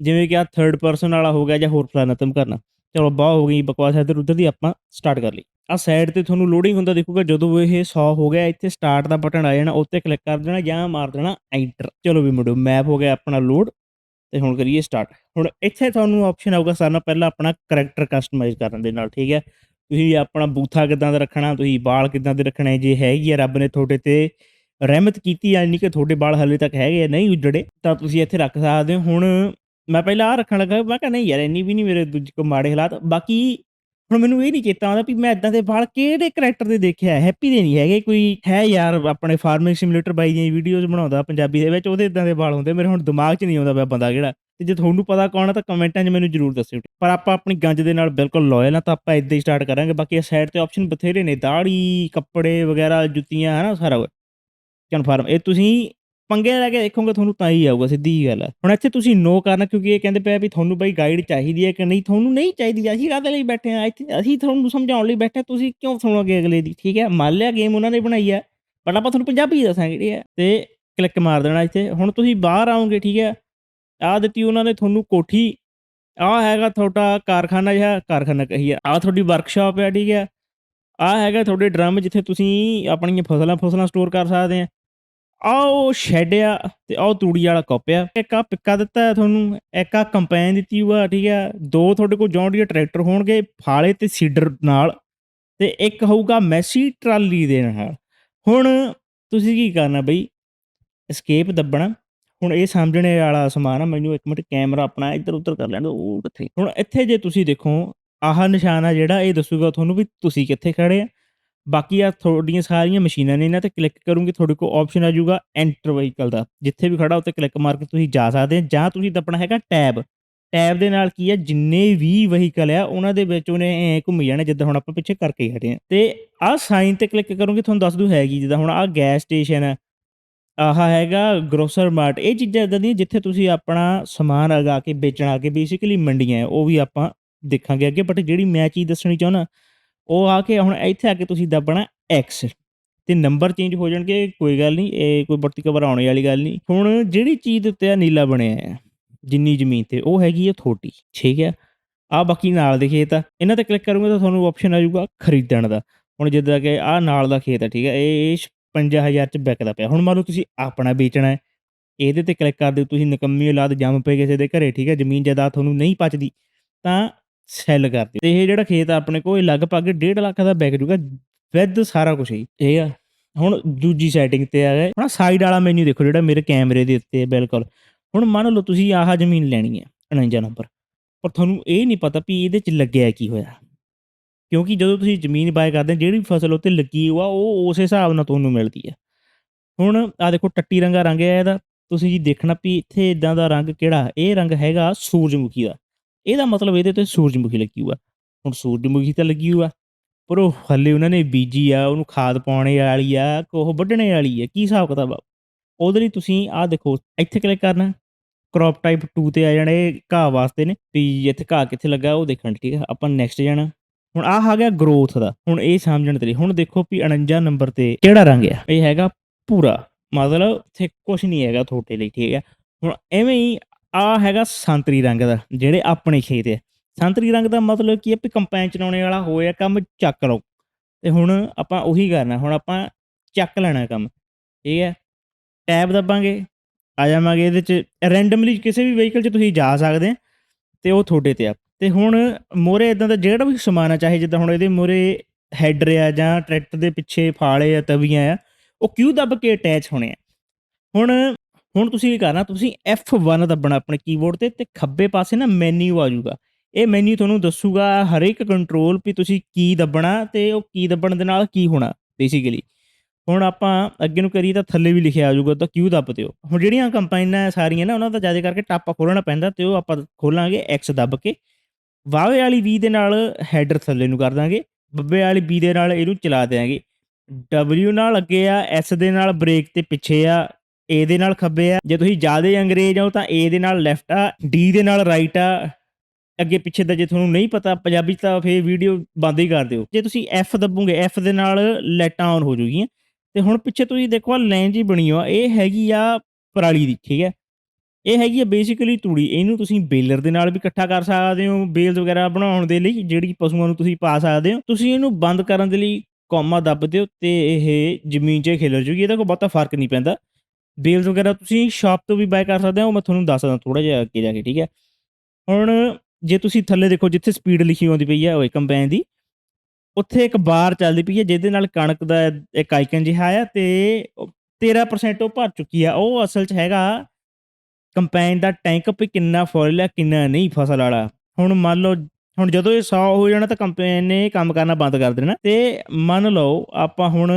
ਜਿਵੇਂ ਕਿ ਆ ਥਰਡ ਪਰਸਨ ਵਾਲਾ ਹੋ ਗਿਆ ਜਾਂ ਹੋਰ ਫਲਾਨਤਮ ਕਰਨਾ। ਚਲੋ ਬਾਹ ਹੋ ਗਈ, ਬਕਵਾਸ ਇੱਧਰ ਉੱਧਰ ਦੀ, ਆਪਾਂ ਸਟਾਰਟ ਕਰ ਲਈ। ਆ ਸਾਈਡ ਤੇ ਤੁਹਾਨੂੰ ਲੋਡਿੰਗ ਹੁੰਦਾ ਦੇਖੂਗਾ, ਜਦੋਂ ਇਹ 100 ਹੋ ਗਿਆ, ਇੱਥੇ ਸਟਾਰਟ ਦਾ ਬਟਨ ਆ ਜਾਣਾ, ਉੱਤੇ ਕਲਿੱਕ ਕਰ ਦੇਣਾ ਜਾਂ ਮਾਰ ਦੇਣਾ ਐਂਟਰ ਚਲੋ ਵੀ ਮੁੰਡੋ ਮੈਪ ਹੋ ਗਿਆ ਆਪਣਾ ਲੋਡ ਤੇ ਹੁਣ ਕਰੀਏ ਸਟਾਰਟ ਹੁਣ ਇੱਥੇ ਤੁਹਾਨੂੰ ਆਪਸ਼ਨ ਆਊਗਾ ਸਾਰਿਆਂ ਨਾਲ ਪਹਿਲਾਂ ਆਪਣਾ ਕੈਰੈਕਟਰ ਕਸਟਮਾਈਜ਼ ਕਰਨ ਦੇ ਨਾਲ, ਠੀਕ ਹੈ? ਤੁਸੀਂ ਆਪਣਾ ਬੂਥਾ ਕਿਦਾਂ ਦਾ ਰੱਖਣਾ, ਤੁਸੀਂ ਵਾਲ ਕਿਦਾਂ ਦੇ ਰੱਖਣੇ, ਜੇ ਹੈਗੀ ਆ ਰੱਬ ਨੇ ਤੁਹਾਡੇ ਤੇ ਰਹਿਮਤ ਕੀਤੀ ਆ ਕਿ ਤੁਹਾਡੇ ਵਾਲ ਹਲੇ ਤੱਕ ਹੈਗੇ ਆ, ਨਹੀਂ ਉਜੜੇ, ਤਾਂ ਤੁਸੀਂ ਇੱਥੇ ਰੱਖ ਸਕਦੇ ਹੋ। ਹੁਣ ਮੈਂ ਪਹਿਲਾਂ ਆ ਰੱਖਣ ਲੱਗਾ, ਮੈਂ ਕਿਹਾ ਨਹੀਂ ਯਾਰ, ਇੰਨੀ ਵੀ ਨਹੀਂ ਮੇਰੇ ਦੂਜੇ ਕੋ ਮਾੜੇ ਹਾਲਾਤ। ਬਾਕੀ ਹੁਣ ਮੈਨੂੰ ਇਹ ਨਹੀਂ ਚੇਤਾ ਆਉਂਦਾ ਵੀ ਮੈਂ ਇਦਾਂ ਦੇ ਵਾਲ ਕਿਹੜੇ ਕੈਰੈਕਟਰ ਦੇ ਦੇਖਿਆ ਹੈਪੀ ਦੇ ਨਹੀਂ ਹੈਗੇ। ਕੋਈ ਹੈ ਯਾਰ, ਆਪਣੇ ਫਾਰਮਿੰਗ ਸਿਮੂਲੇਟਰ ਬਾਈ ਦੀਆਂ ਵੀਡੀਓਜ਼ ਬਣਾਉਂਦਾ ਪੰਜਾਬੀ ਦੇ ਵਿੱਚ, ਉਹਦੇ ਇਦਾਂ ਦੇ ਵਾਲ ਹੁੰਦੇ। ਮੇਰੇ ਹੁਣ ਦਿਮਾਗ 'ਚ ਨਹੀਂ ਆਉਂਦਾ ਪਿਆ ਬੰਦਾ ਕਿਹੜਾ। ਤੇ ਜੇ ਤੁਹਾਨੂੰ ਪਤਾ ਕੌਣ ਆ ਤਾਂ ਕਮੈਂਟਾਂ 'ਚ ਮੈਨੂੰ ਜ਼ਰੂਰ ਦੱਸਿਓ। ਪਰ ਆਪਾਂ ਆਪਣੀ ਗੰਜ ਦੇ ਨਾਲ ਬਿਲਕੁਲ ਲਾਇਲ ਆ ਤਾਂ ਆਪਾਂ ਇਦਾਂ ਹੀ ਸਟਾਰਟ ਕਰਾਂਗੇ। ਬਾਕੀ ਇਸ ਸਾਈਡ ਤੇ ਆਪਸ਼ਨ ਬਥੇਰੇ ਨੇ। ਦਾੜੀ ਕੱਪੜੇ ਵਗੈਰਾ, ਜੁੱਤੀਆਂ, ਹਨਾ ਸਾਰਾ ਕਨਫਰਮ ਇਹ ਤੁਸੀਂ ਪੰਗੇ ਲੈ ਕੇ ਦੇਖੋਗੇ ਤੁਹਾਨੂੰ ਤਾਂ ਹੀ ਆਊਗਾ, ਸਿੱਧੀ ਜੀ ਗੱਲ ਆ। ਹੁਣ ਇੱਥੇ ਤੁਸੀਂ ਨੋ ਕਰਨਾ, ਕਿਉਂਕਿ ਇਹ ਕਹਿੰਦੇ ਪਿਆ ਵੀ ਤੁਹਾਨੂੰ ਬਾਈ ਗਾਈਡ ਚਾਹੀਦੀ ਹੈ ਕਿ ਨਹੀਂ, ਤੁਹਾਨੂੰ ਨਹੀਂ ਚਾਹੀਦੀ, ਅਸੀਂ ਕਾਹਦੇ ਲਈ ਬੈਠੇ ਆ ਇੱਥੇ ਅਸੀਂ ਤੁਹਾਨੂੰ ਸਮਝਾਉਣ ਲਈ ਬੈਠੇ ਤੁਸੀਂ ਕਿਉਂ ਸੁਣੋਗੇ ਅਗਲੇ ਦੀ? ਠੀਕ ਹੈ, ਮੰਨ ਲਿਆ ਗੇਮ ਉਹਨਾਂ ਨੇ ਬਣਾਈ ਹੈ ਪਰ ਆਪਾਂ ਤੁਹਾਨੂੰ ਪੰਜਾਬੀ ਦੱਸਾਂਗੇ, ਠੀਕ ਹੈ। ਤੇ ਕਲਿੱਕ ਮਾਰ ਦੇਣਾ ਇੱਥੇ। ਹੁਣ ਤੁਸੀਂ ਬਾਹਰ ਆਓਗੇ, ਠੀਕ ਹੈ, ਆਹ ਦਿੱਤੀ ਉਹਨਾਂ ਨੇ ਤੁਹਾਨੂੰ ਕੋਠੀ, ਆਹ ਹੈਗਾ ਤੁਹਾਡਾ ਕਾਰਖਾਨਾ ਜਿਹਾ, ਕਾਰਖਾਨਾ ਕਹੀ ਆ ਆਹ ਤੁਹਾਡੀ ਵਰਕਸ਼ਾਪ ਹੈ, ਠੀਕ ਹੈ। ਆਹ ਹੈਗਾ ਤੁਹਾਡੇ ਡਰਮ ਜਿੱਥੇ ਤੁਸੀਂ ਆਪਣੀਆਂ ਫਸਲਾਂ ਫਸਲਾਂ ਸਟੋਰ ਕਰ ਸਕਦੇ ਆ। ਆਹ ਉਹ ਸ਼ੈੱਡ ਆ ਤੇ ਆਹ ਤੂੜੀ ਵਾਲਾ ਕੱਪਿਆ ਇੱਕ ਆ ਪਿੱਕਾ ਦਿੱਤਾ ਹੈ ਤੁਹਾਨੂੰ, ਇੱਕ ਆ ਕੰਪੈਨ ਦਿੱਤੀ ਹੋਆ ਠੀਕ ਹੈ ਦੋ ਤੁਹਾਡੇ ਕੋਲ ਜੌਨ ਡੀਅਰ ਟਰੈਕਟਰ ਹੋਣਗੇ, ਫਾਲੇ ਤੇ ਸੀਡਰ ਨਾਲ ਤੇ ਇੱਕ ਹੋਊਗਾ ਮੈਸੀ ਟਰਾਲੀ ਦੇ ਨਾਲ। ਹੁਣ ਤੁਸੀਂ ਕੀ ਕਰਨਾ ਬਈ? escape ਦੱਬਣਾ। ਹੁਣ ਇਹ ਸਮਝਣੇ ਵਾਲਾ ਸਮਾਨ ਆ, ਮੈਨੂੰ ਇੱਕ ਮਿੰਟ ਕੈਮਰਾ ਆਪਣਾ ਇੱਧਰ ਉੱਧਰ ਕਰ ਲੈਣ ਉਹ ਕਿੱਥੇ? ਹੁਣ ਇੱਥੇ ਜੇ ਤੁਸੀਂ ਦੇਖੋ, ਆਹ ਨਿਸ਼ਾਨ ਆ ਜਿਹੜਾ, ਇਹ ਦੱਸੂਗਾ ਤੁਹਾਨੂੰ ਵੀ ਤੁਸੀਂ ਕਿੱਥੇ ਖੜੇ ਆ। ਬਾਕੀ ਆ ਤੁਹਾਡੀਆਂ ਸਾਰੀਆਂ ਮਸ਼ੀਨਾਂ ਨੇ ਇਹਨਾਂ ਤੇ ਕਲਿੱਕ ਕਰੋਗੇ, ਤੁਹਾਡੇ ਕੋਲ ਆਪਸ਼ਨ ਆ ਜਾਊਗਾ ਐਂਟਰ ਵਹੀਕਲ ਦਾ। ਜਿੱਥੇ ਵੀ ਖੜਾ, ਉੱਤੇ ਕਲਿੱਕ ਮਾਰ ਕੇ ਤੁਸੀਂ ਜਾ ਸਕਦੇ ਜਾਂ ਤੁਸੀਂ ਦੱਬਣਾ ਹੈਗਾ ਟੈਬ ਟੈਬ ਦੇ ਨਾਲ ਕੀ ਹੈ ਜਿੰਨੇ ਵੀ ਵਹੀਕਲ ਆ, ਉਹਨਾਂ ਦੇ ਵਿੱਚ ਉਹਨੇ ਐ ਘੁੰਮ ਜਾਣਾ, ਜਿੱਦਾਂ ਹੁਣ ਆਪਾਂ ਪਿੱਛੇ ਕਰਕੇ ਹਟੇ ਆ। ਤੇ ਆਹ ਸਾਈਨ ਤੇ ਕਲਿੱਕ ਕਰੋਗੇ, ਤੁਹਾਨੂੰ ਦੱਸ ਦੂ ਹੈਗੀ ਜਿੱਦਾਂ ਹੁਣ ਆਹ ਗੈਸ ਸਟੇਸ਼ਨ ਆ। ਆਹ ਹੈਗਾ ਗਰੋਸਰ ਮਾਰਟ ਇਹ ਚੀਜ਼ਾਂ ਇਦਾਂ ਦੀਆਂ ਜਿੱਥੇ ਤੁਸੀਂ ਆਪਣਾ ਸਮਾਨ ਲਗਾ ਕੇ, ਵੇਚਣ ਆ ਕੇ ਬੇਸਿਕਲੀ ਮੰਡੀਆਂ ਹੈ ਉਹ ਵੀ ਆਪਾਂ ਦੇਖਾਂਗੇ ਅੱਗੇ। ਬਟ ਜਿਹੜੀ ਮੈਂ ਚੀਜ਼ ਦੱਸਣੀ ਚਾਹੁੰਦਾ ਉਹ ਆ ਕੇ ਹੁਣ ਇੱਥੇ ਆ ਕੇ ਤੁਸੀਂ ਦੱਬਣਾ ਐਕਸ ਤੇ ਨੰਬਰ ਚੇਂਜ ਹੋ ਜਾਣਗੇ, ਕੋਈ ਗੱਲ ਨਹੀਂ, ਇਹ ਕੋਈ ਬੱਤੀ ਆਉਣੇ ਵਾਲੀ ਗੱਲ ਨਹੀਂ। ਹੁਣ ਜਿਹੜੀ ਚੀਜ਼ ਦੇ ਉੱਤੇ ਆ ਨੀਲਾ ਬਣਿਆ ਹੈ ਜਿੰਨੀ ਜ਼ਮੀਨ ਤੇ, ਉਹ ਹੈਗੀ ਹੈ ਥੋਟੀ, ਠੀਕ ਹੈ ਆ ਬਾਕੀ ਨਾਲ ਦੇ ਖੇਤ ਆ, ਇਹਨਾਂ ਤੇ ਕਲਿੱਕ ਕਰੋਗੇ ਤਾਂ ਤੁਹਾਨੂੰ ਆਪਸ਼ਨ ਆ ਜਾਊਗਾ ਖਰੀਦਣ ਦਾ। ਹੁਣ ਜਿੱਦਾਂ ਕਿ ਆ ਨਾਲ ਦਾ ਖੇਤ ਆ, ਠੀਕ ਹੈ ਇਹ ਇਹ 55000 ਚ ਵਿਕਦਾ ਪਿਆ। ਹੁਣ ਮੰਨ ਲਓ ਤੁਸੀਂ ਆਪਣਾ ਵੇਚਣਾ ਹੈ, ਇਹਦੇ ਤੇ ਕਲਿੱਕ ਕਰਦੇ ਹੋ ਤੁਸੀਂ ਨਿਕੰਮੀ ਔਲਾਦ ਜੰਮ ਪਏ ਕਿਸੇ ਦੇ ਘਰੇ, ਠੀਕ ਹੈ ਜ਼ਮੀਨ ਜਾਇਦਾਦ ਤੁਹਾਨੂੰ ਨਹੀਂ ਪਚਦੀ, ਤਾਂ ਸੈੱਲ ਕਰ ਦਿਓ ਤੇ ਇਹ ਜਿਹੜਾ ਖੇਤ ਆ ਆਪਣੇ ਕੋਲ ਇਹ ਲਗਭਗ 1.5 ਲੱਖ ਦਾ ਵਿਕ ਜੂਗਾ ਵਿਦ ਸਾਰਾ ਕੁਝ ਹੀ। ਇਹ ਆ। ਹੁਣ ਦੂਜੀ ਸੈਟਿੰਗ ਤੇ ਆ ਗਏ। ਹੁਣ ਸਾਈਡ ਵਾਲਾ ਮੈਨੂ ਦੇਖੋ ਜਿਹੜਾ ਮੇਰੇ ਕੈਮਰੇ ਦੇ ਉੱਤੇ ਹੈ ਬਿਲਕੁਲ। ਹੁਣ ਮੰਨ ਲਓ ਤੁਸੀਂ ਆਹ ਜ਼ਮੀਨ ਲੈਣੀ ਹੈ 49 ਨੰਬਰ। ਪਰ ਤੁਹਾਨੂੰ ਇਹ ਨਹੀਂ ਪਤਾ ਵੀ ਇਹਦੇ ਚ ਲੱਗਿਆ ਕੀ ਹੋਇਆ। ਕਿਉਂਕਿ ਜਦੋਂ ਤੁਸੀਂ ਜ਼ਮੀਨ ਬਾਏ ਕਰਦੇ ਹੋ, ਜਿਹੜੀ ਫਸਲ ਉੱਤੇ ਲੱਗੀ ਹੋਆ ਉਹ ਉਸ ਹਿਸਾਬ ਨਾਲ ਤੁਹਾਨੂੰ ਮਿਲਦੀ ਹੈ ਹੁਣ ਆ ਦੇਖੋ ਟੱਟੀ ਰੰਗਾ ਰੰਗ ਹੈ ਇਹਦਾ। ਤੁਸੀਂ ਜੀ ਦੇਖਣਾ ਵੀ ਇੱਥੇ ਇਦਾਂ ਦਾ ਰੰਗ ਕਿਹੜਾ? ਇਹ ਰੰਗ ਹੈਗਾ ਸੂਰਜਮੁਖੀ ਦਾ। ਇਹਦਾ ਮਤਲਬ ਇਹਦੇ ਤੇ ਸੂਰਜਮੁਖੀ ਲੱਗੀ ਹੋਆ। ਹੁਣ ਸੂਰਜਮੁਖੀ ਤਾਂ ਲੱਗੀ ਹੋਆ, ਪਰ ਉਹ ਹੱਲੇ ਉਹਨਾਂ ਨੇ ਬੀਜੀ ਆ, ਉਹਨੂੰ ਖਾਦ ਪਾਉਣੇ ਵਾਲੀ ਆ ਕਿ ਉਹ ਵੱਢਣੇ ਵਾਲੀ ਆ, ਕੀ ਹਿਸਾਬ ਕਿਤਾਬ ਆ? ਉਹਦੇ ਲਈ ਤੁਸੀਂ ਆਹ ਦੇਖੋ, ਇੱਥੇ ਕਲਿੱਕ ਕਰਨਾ ਕ੍ਰੌਪ ਟਾਈਪ 2 ਤੇ ਆ ਜਾਣਾ ਇਹ ਘਾਹ ਵਾਸਤੇ ਨੇ ਵੀ ਇੱਥੇ ਘਾਹ ਕਿੱਥੇ ਲੱਗਾ ਉਹ ਦੇਖਣ, ਠੀਕ ਆ? ਆਪਾਂ ਨੈਕਸਟ ਜਾਣਾ। ਹੁਣ ਆਹ ਆ ਗਿਆ ਗਰੋਥ ਦਾ, ਹੁਣ ਇਹ ਸਮਝਣ ਤੇ ਹੁਣ ਦੇਖੋ ਵੀ 49 ਨੰਬਰ ਤੇ ਕਿਹੜਾ ਰੰਗ ਆ? ਇਹ ਹੈਗਾ ਪੂਰਾ ਮਤਲਬ ਇੱਥੇ ਕੁਝ ਨਹੀਂ ਹੈਗਾ ਤੁਹਾਡੇ ਲਈ, ਠੀਕ ਆ? ਹੁਣ ਐਵੇਂ ਹੀ ਆ ਹੈਗਾ ਸੰਤਰੀ ਰੰਗ ਦਾ, ਜਿਹੜੇ ਆਪਣੇ ਖੇਤ ਆ। ਸੰਤਰੀ ਰੰਗ ਦਾ ਮਤਲਬ ਕੀ ਹੈ ਵੀ ਕੰਪੈਨ ਚਲਾਉਣੇ ਵਾਲਾ ਹੋਇਆ ਕੰਮ ਚੱਕ ਲਓ। ਤੇ ਹੁਣ ਆਪਾਂ ਉਹੀ ਕਰਨਾ, ਹੁਣ ਆਪਾਂ ਚੱਕ ਲੈਣਾ ਕੰਮ, ਠੀਕ ਹੈ? ਟੈਬ ਦਬਾਂਗੇ, ਆ ਜਾਵਾਂਗੇ ਇਹਦੇ ਚ ਰੈਂਡਮਲੀ ਕਿਸੇ ਵੀ ਵਹੀਕਲ 'ਚ ਤੁਸੀਂ ਜਾ ਸਕਦੇ ਆ, ਤੇ ਉਹ ਤੁਹਾਡੇ ਤੇ ਆ। ਤੇ ਹੁਣ ਮੋਰੇ ਇਦਾਂ ਦਾ ਜਿਹੜਾ ਵੀ ਸਮਾਨ ਆ, ਚਾਹੇ ਜਿੱਦਾਂ ਹੁਣ ਇਹਦੇ ਮੋਰੇ ਹੈਡਰ ਆ ਜਾਂ ਟਰੈਕਟਰ ਦੇ ਪਿੱਛੇ ਫਾਲੇ ਆ, ਤਵੀਆਂ ਆ, ਉਹ ਕਿਉਂ ਦੱਬ ਕੇ ਅਟੈਚ ਹੋਣੇ ਆ? ਹੁਣ ਹੁਣ ਤੁਸੀਂ ਕੀ ਕਰਨਾ, ਤੁਸੀਂ F1 ਦੱਬਣਾ ਆਪਣੇ ਕੀਬੋਰਡ ਤੇ ਤੇ ਖੱਬੇ ਪਾਸੇ ਨਾ ਮੈਨੂ ਆ ਜਾਊਗਾ। ਇਹ ਮੈਨੂ ਤੁਹਾਨੂੰ ਦੱਸੂਗਾ ਹਰੇਕ ਕੰਟਰੋਲ ਵੀ ਤੁਸੀਂ ਕੀ ਦੱਬਣਾ ਤੇ ਉਹ ਕੀ ਦੱਬਣ ਦੇ ਨਾਲ ਕੀ ਹੋਣਾ ਬੇਸਿਕਲੀ ਹੁਣ ਆਪਾਂ ਅੱਗੇ ਨੂੰ ਕਰੀਏ ਤਾਂ ਥੱਲੇ ਵੀ ਲਿਖਿਆ ਆ ਜਾਊਗਾ, ਤਾਂ ਕਿਉਂ ਦੱਬ ਦਿਓ। ਹੁਣ ਜਿਹੜੀਆਂ ਕੰਪਾਈਨਾਂ ਸਾਰੀਆਂ ਨਾ, ਉਹਨਾਂ ਦਾ ਜ਼ਿਆਦਾ ਕਰਕੇ ਟਾਪਾ ਖੋਲਣਾ ਪੈਂਦਾ ਤੇ ਉਹ ਆਪਾਂ ਖੋਲਾਂਗੇ X ਦੱਬ ਕੇ। ਵਾਵੇ ਵਾਲੀ V ਦੇ ਨਾਲ ਹੈਡਰ ਥੱਲੇ ਨੂੰ ਕਰ ਦਾਂਗੇ, ਬੱਬੇ ਵਾਲੀ B ਦੇ ਨਾਲ ਇਹਨੂੰ ਚਲਾ ਦਿਆਂਗੇ। W ਨਾਲ ਅੱਗੇ ਆ, S ਦੇ ਨਾਲ ਬ੍ਰੇਕ ਤੇ ਪਿੱਛੇ ਆ A ਦੇ ਨਾਲ ਖੱਬੇ ਆ। ਜੇ ਤੁਸੀਂ ਜ਼ਿਆਦਾ ਅੰਗਰੇਜ਼ ਹੋ ਤਾਂ A ਦੇ ਨਾਲ ਲੈਫਟ ਆ, D ਦੇ ਨਾਲ ਰਾਈਟ ਆ। ਅੱਗੇ ਪਿੱਛੇ ਦਾ ਜੇ ਤੁਹਾਨੂੰ ਨਹੀਂ ਪਤਾ, ਪੰਜਾਬੀ 'ਚ ਤਾਂ ਫੇਰ ਵੀਡੀਓ ਬੰਦ ਹੀ ਕਰ ਦਿਓ। ਜੇ ਤੁਸੀਂ F ਦੱਬੋਗੇ, F ਦੇ ਨਾਲ ਲੈਟਾਂ ਆਨ ਹੋ ਜੂਗੀਆਂ। ਤੇ ਹੁਣ ਪਿੱਛੇ ਤੁਸੀਂ ਦੇਖੋ ਆ ਲਾਈਨ ਜੀ ਬਣੀ ਆ, ਇਹ ਹੈਗੀ ਆ ਪਰਾਲੀ ਦੀ, ਠੀਕ ਹੈ? ਇਹ ਹੈਗੀ ਆ ਬੇਸਿਕਲੀ ਤੂੜੀ। ਇਹਨੂੰ ਤੁਸੀਂ ਬੇਲਰ ਦੇ ਨਾਲ ਵੀ ਇਕੱਠਾ ਕਰ ਸਕਦੇ ਹੋ ਬੇਲਸ ਵਗੈਰਾ ਬਣਾਉਣ ਦੇ ਲਈ, ਜਿਹੜੀ ਪਸ਼ੂਆਂ ਨੂੰ ਤੁਸੀਂ ਪਾ ਸਕਦੇ ਹੋ। ਤੁਸੀਂ ਇਹਨੂੰ ਬੰਦ ਕਰਨ ਦੇ ਲਈ ਕੌਮਾ ਦੱਬ ਦਿਓ ਤੇ ਇਹ ਜ਼ਮੀਨ 'ਚ ਖਿਲਰ ਜੂਗੀ। ਇਹਦਾ ਕੋਈ ਬਹੁਤਾ ਫ਼ਰਕ ਨਹੀਂ ਪੈਂਦਾ। ਬੇਲਸ ਵਗੈਰਾ ਤੁਸੀਂ ਸ਼ਾਪ ਤੋਂ ਵੀ ਬਾਏ ਕਰ ਸਕਦੇ ਹੋ ਉਹ ਮੈਂ ਤੁਹਾਨੂੰ ਦੱਸ ਦੱਸਦਾ ਥੋੜਾ ਜਿਹਾ ਅੱਗੇ ਜਾ ਕੇ, ਠੀਕ ਹੈ। ਹੁਣ ਜੇ ਤੁਸੀਂ ਥੱਲੇ ਦੇਖੋ, ਜਿੱਥੇ ਸਪੀਡ ਲਿਖੀ ਹੁੰਦੀ ਪਈ ਹੈ, ਉਹ ਕੰਪੈਨ ਦੀ, ਉੱਥੇ ਇੱਕ ਬਾਰ ਚੱਲਦੀ ਪਈ ਹੈ, ਜਿਹਦੇ ਨਾਲ ਕਣਕ ਦਾ ਇੱਕ ਆਈਕਨ ਜਿਹਾ ਆ ਤੇ ਉਹ 13% ਉਹ ਭਰ ਚੁੱਕੀ ਆ। ਉਹ ਅਸਲ 'ਚ ਹੈਗਾ ਕੰਪੈਨ ਦਾ ਟੈਂਕ ਵੀ ਕਿੰਨਾ ਫੁੱਲ ਹੈ ਕਿੰਨਾ ਨਹੀਂ ਫਸਲ ਵਾਲਾ। ਹੁਣ ਮੰਨ ਲਓ, ਹੁਣ ਜਦੋਂ ਇਹ 100 ਹੋ ਜਾਣਾ ਤਾਂ ਕੰਪੈਨ ਨੇ ਕੰਮ ਕਰਨਾ ਬੰਦ ਕਰ ਦੇਣਾ। ਤੇ ਮੰਨ ਲਓ, ਆਪਾਂ ਹੁਣ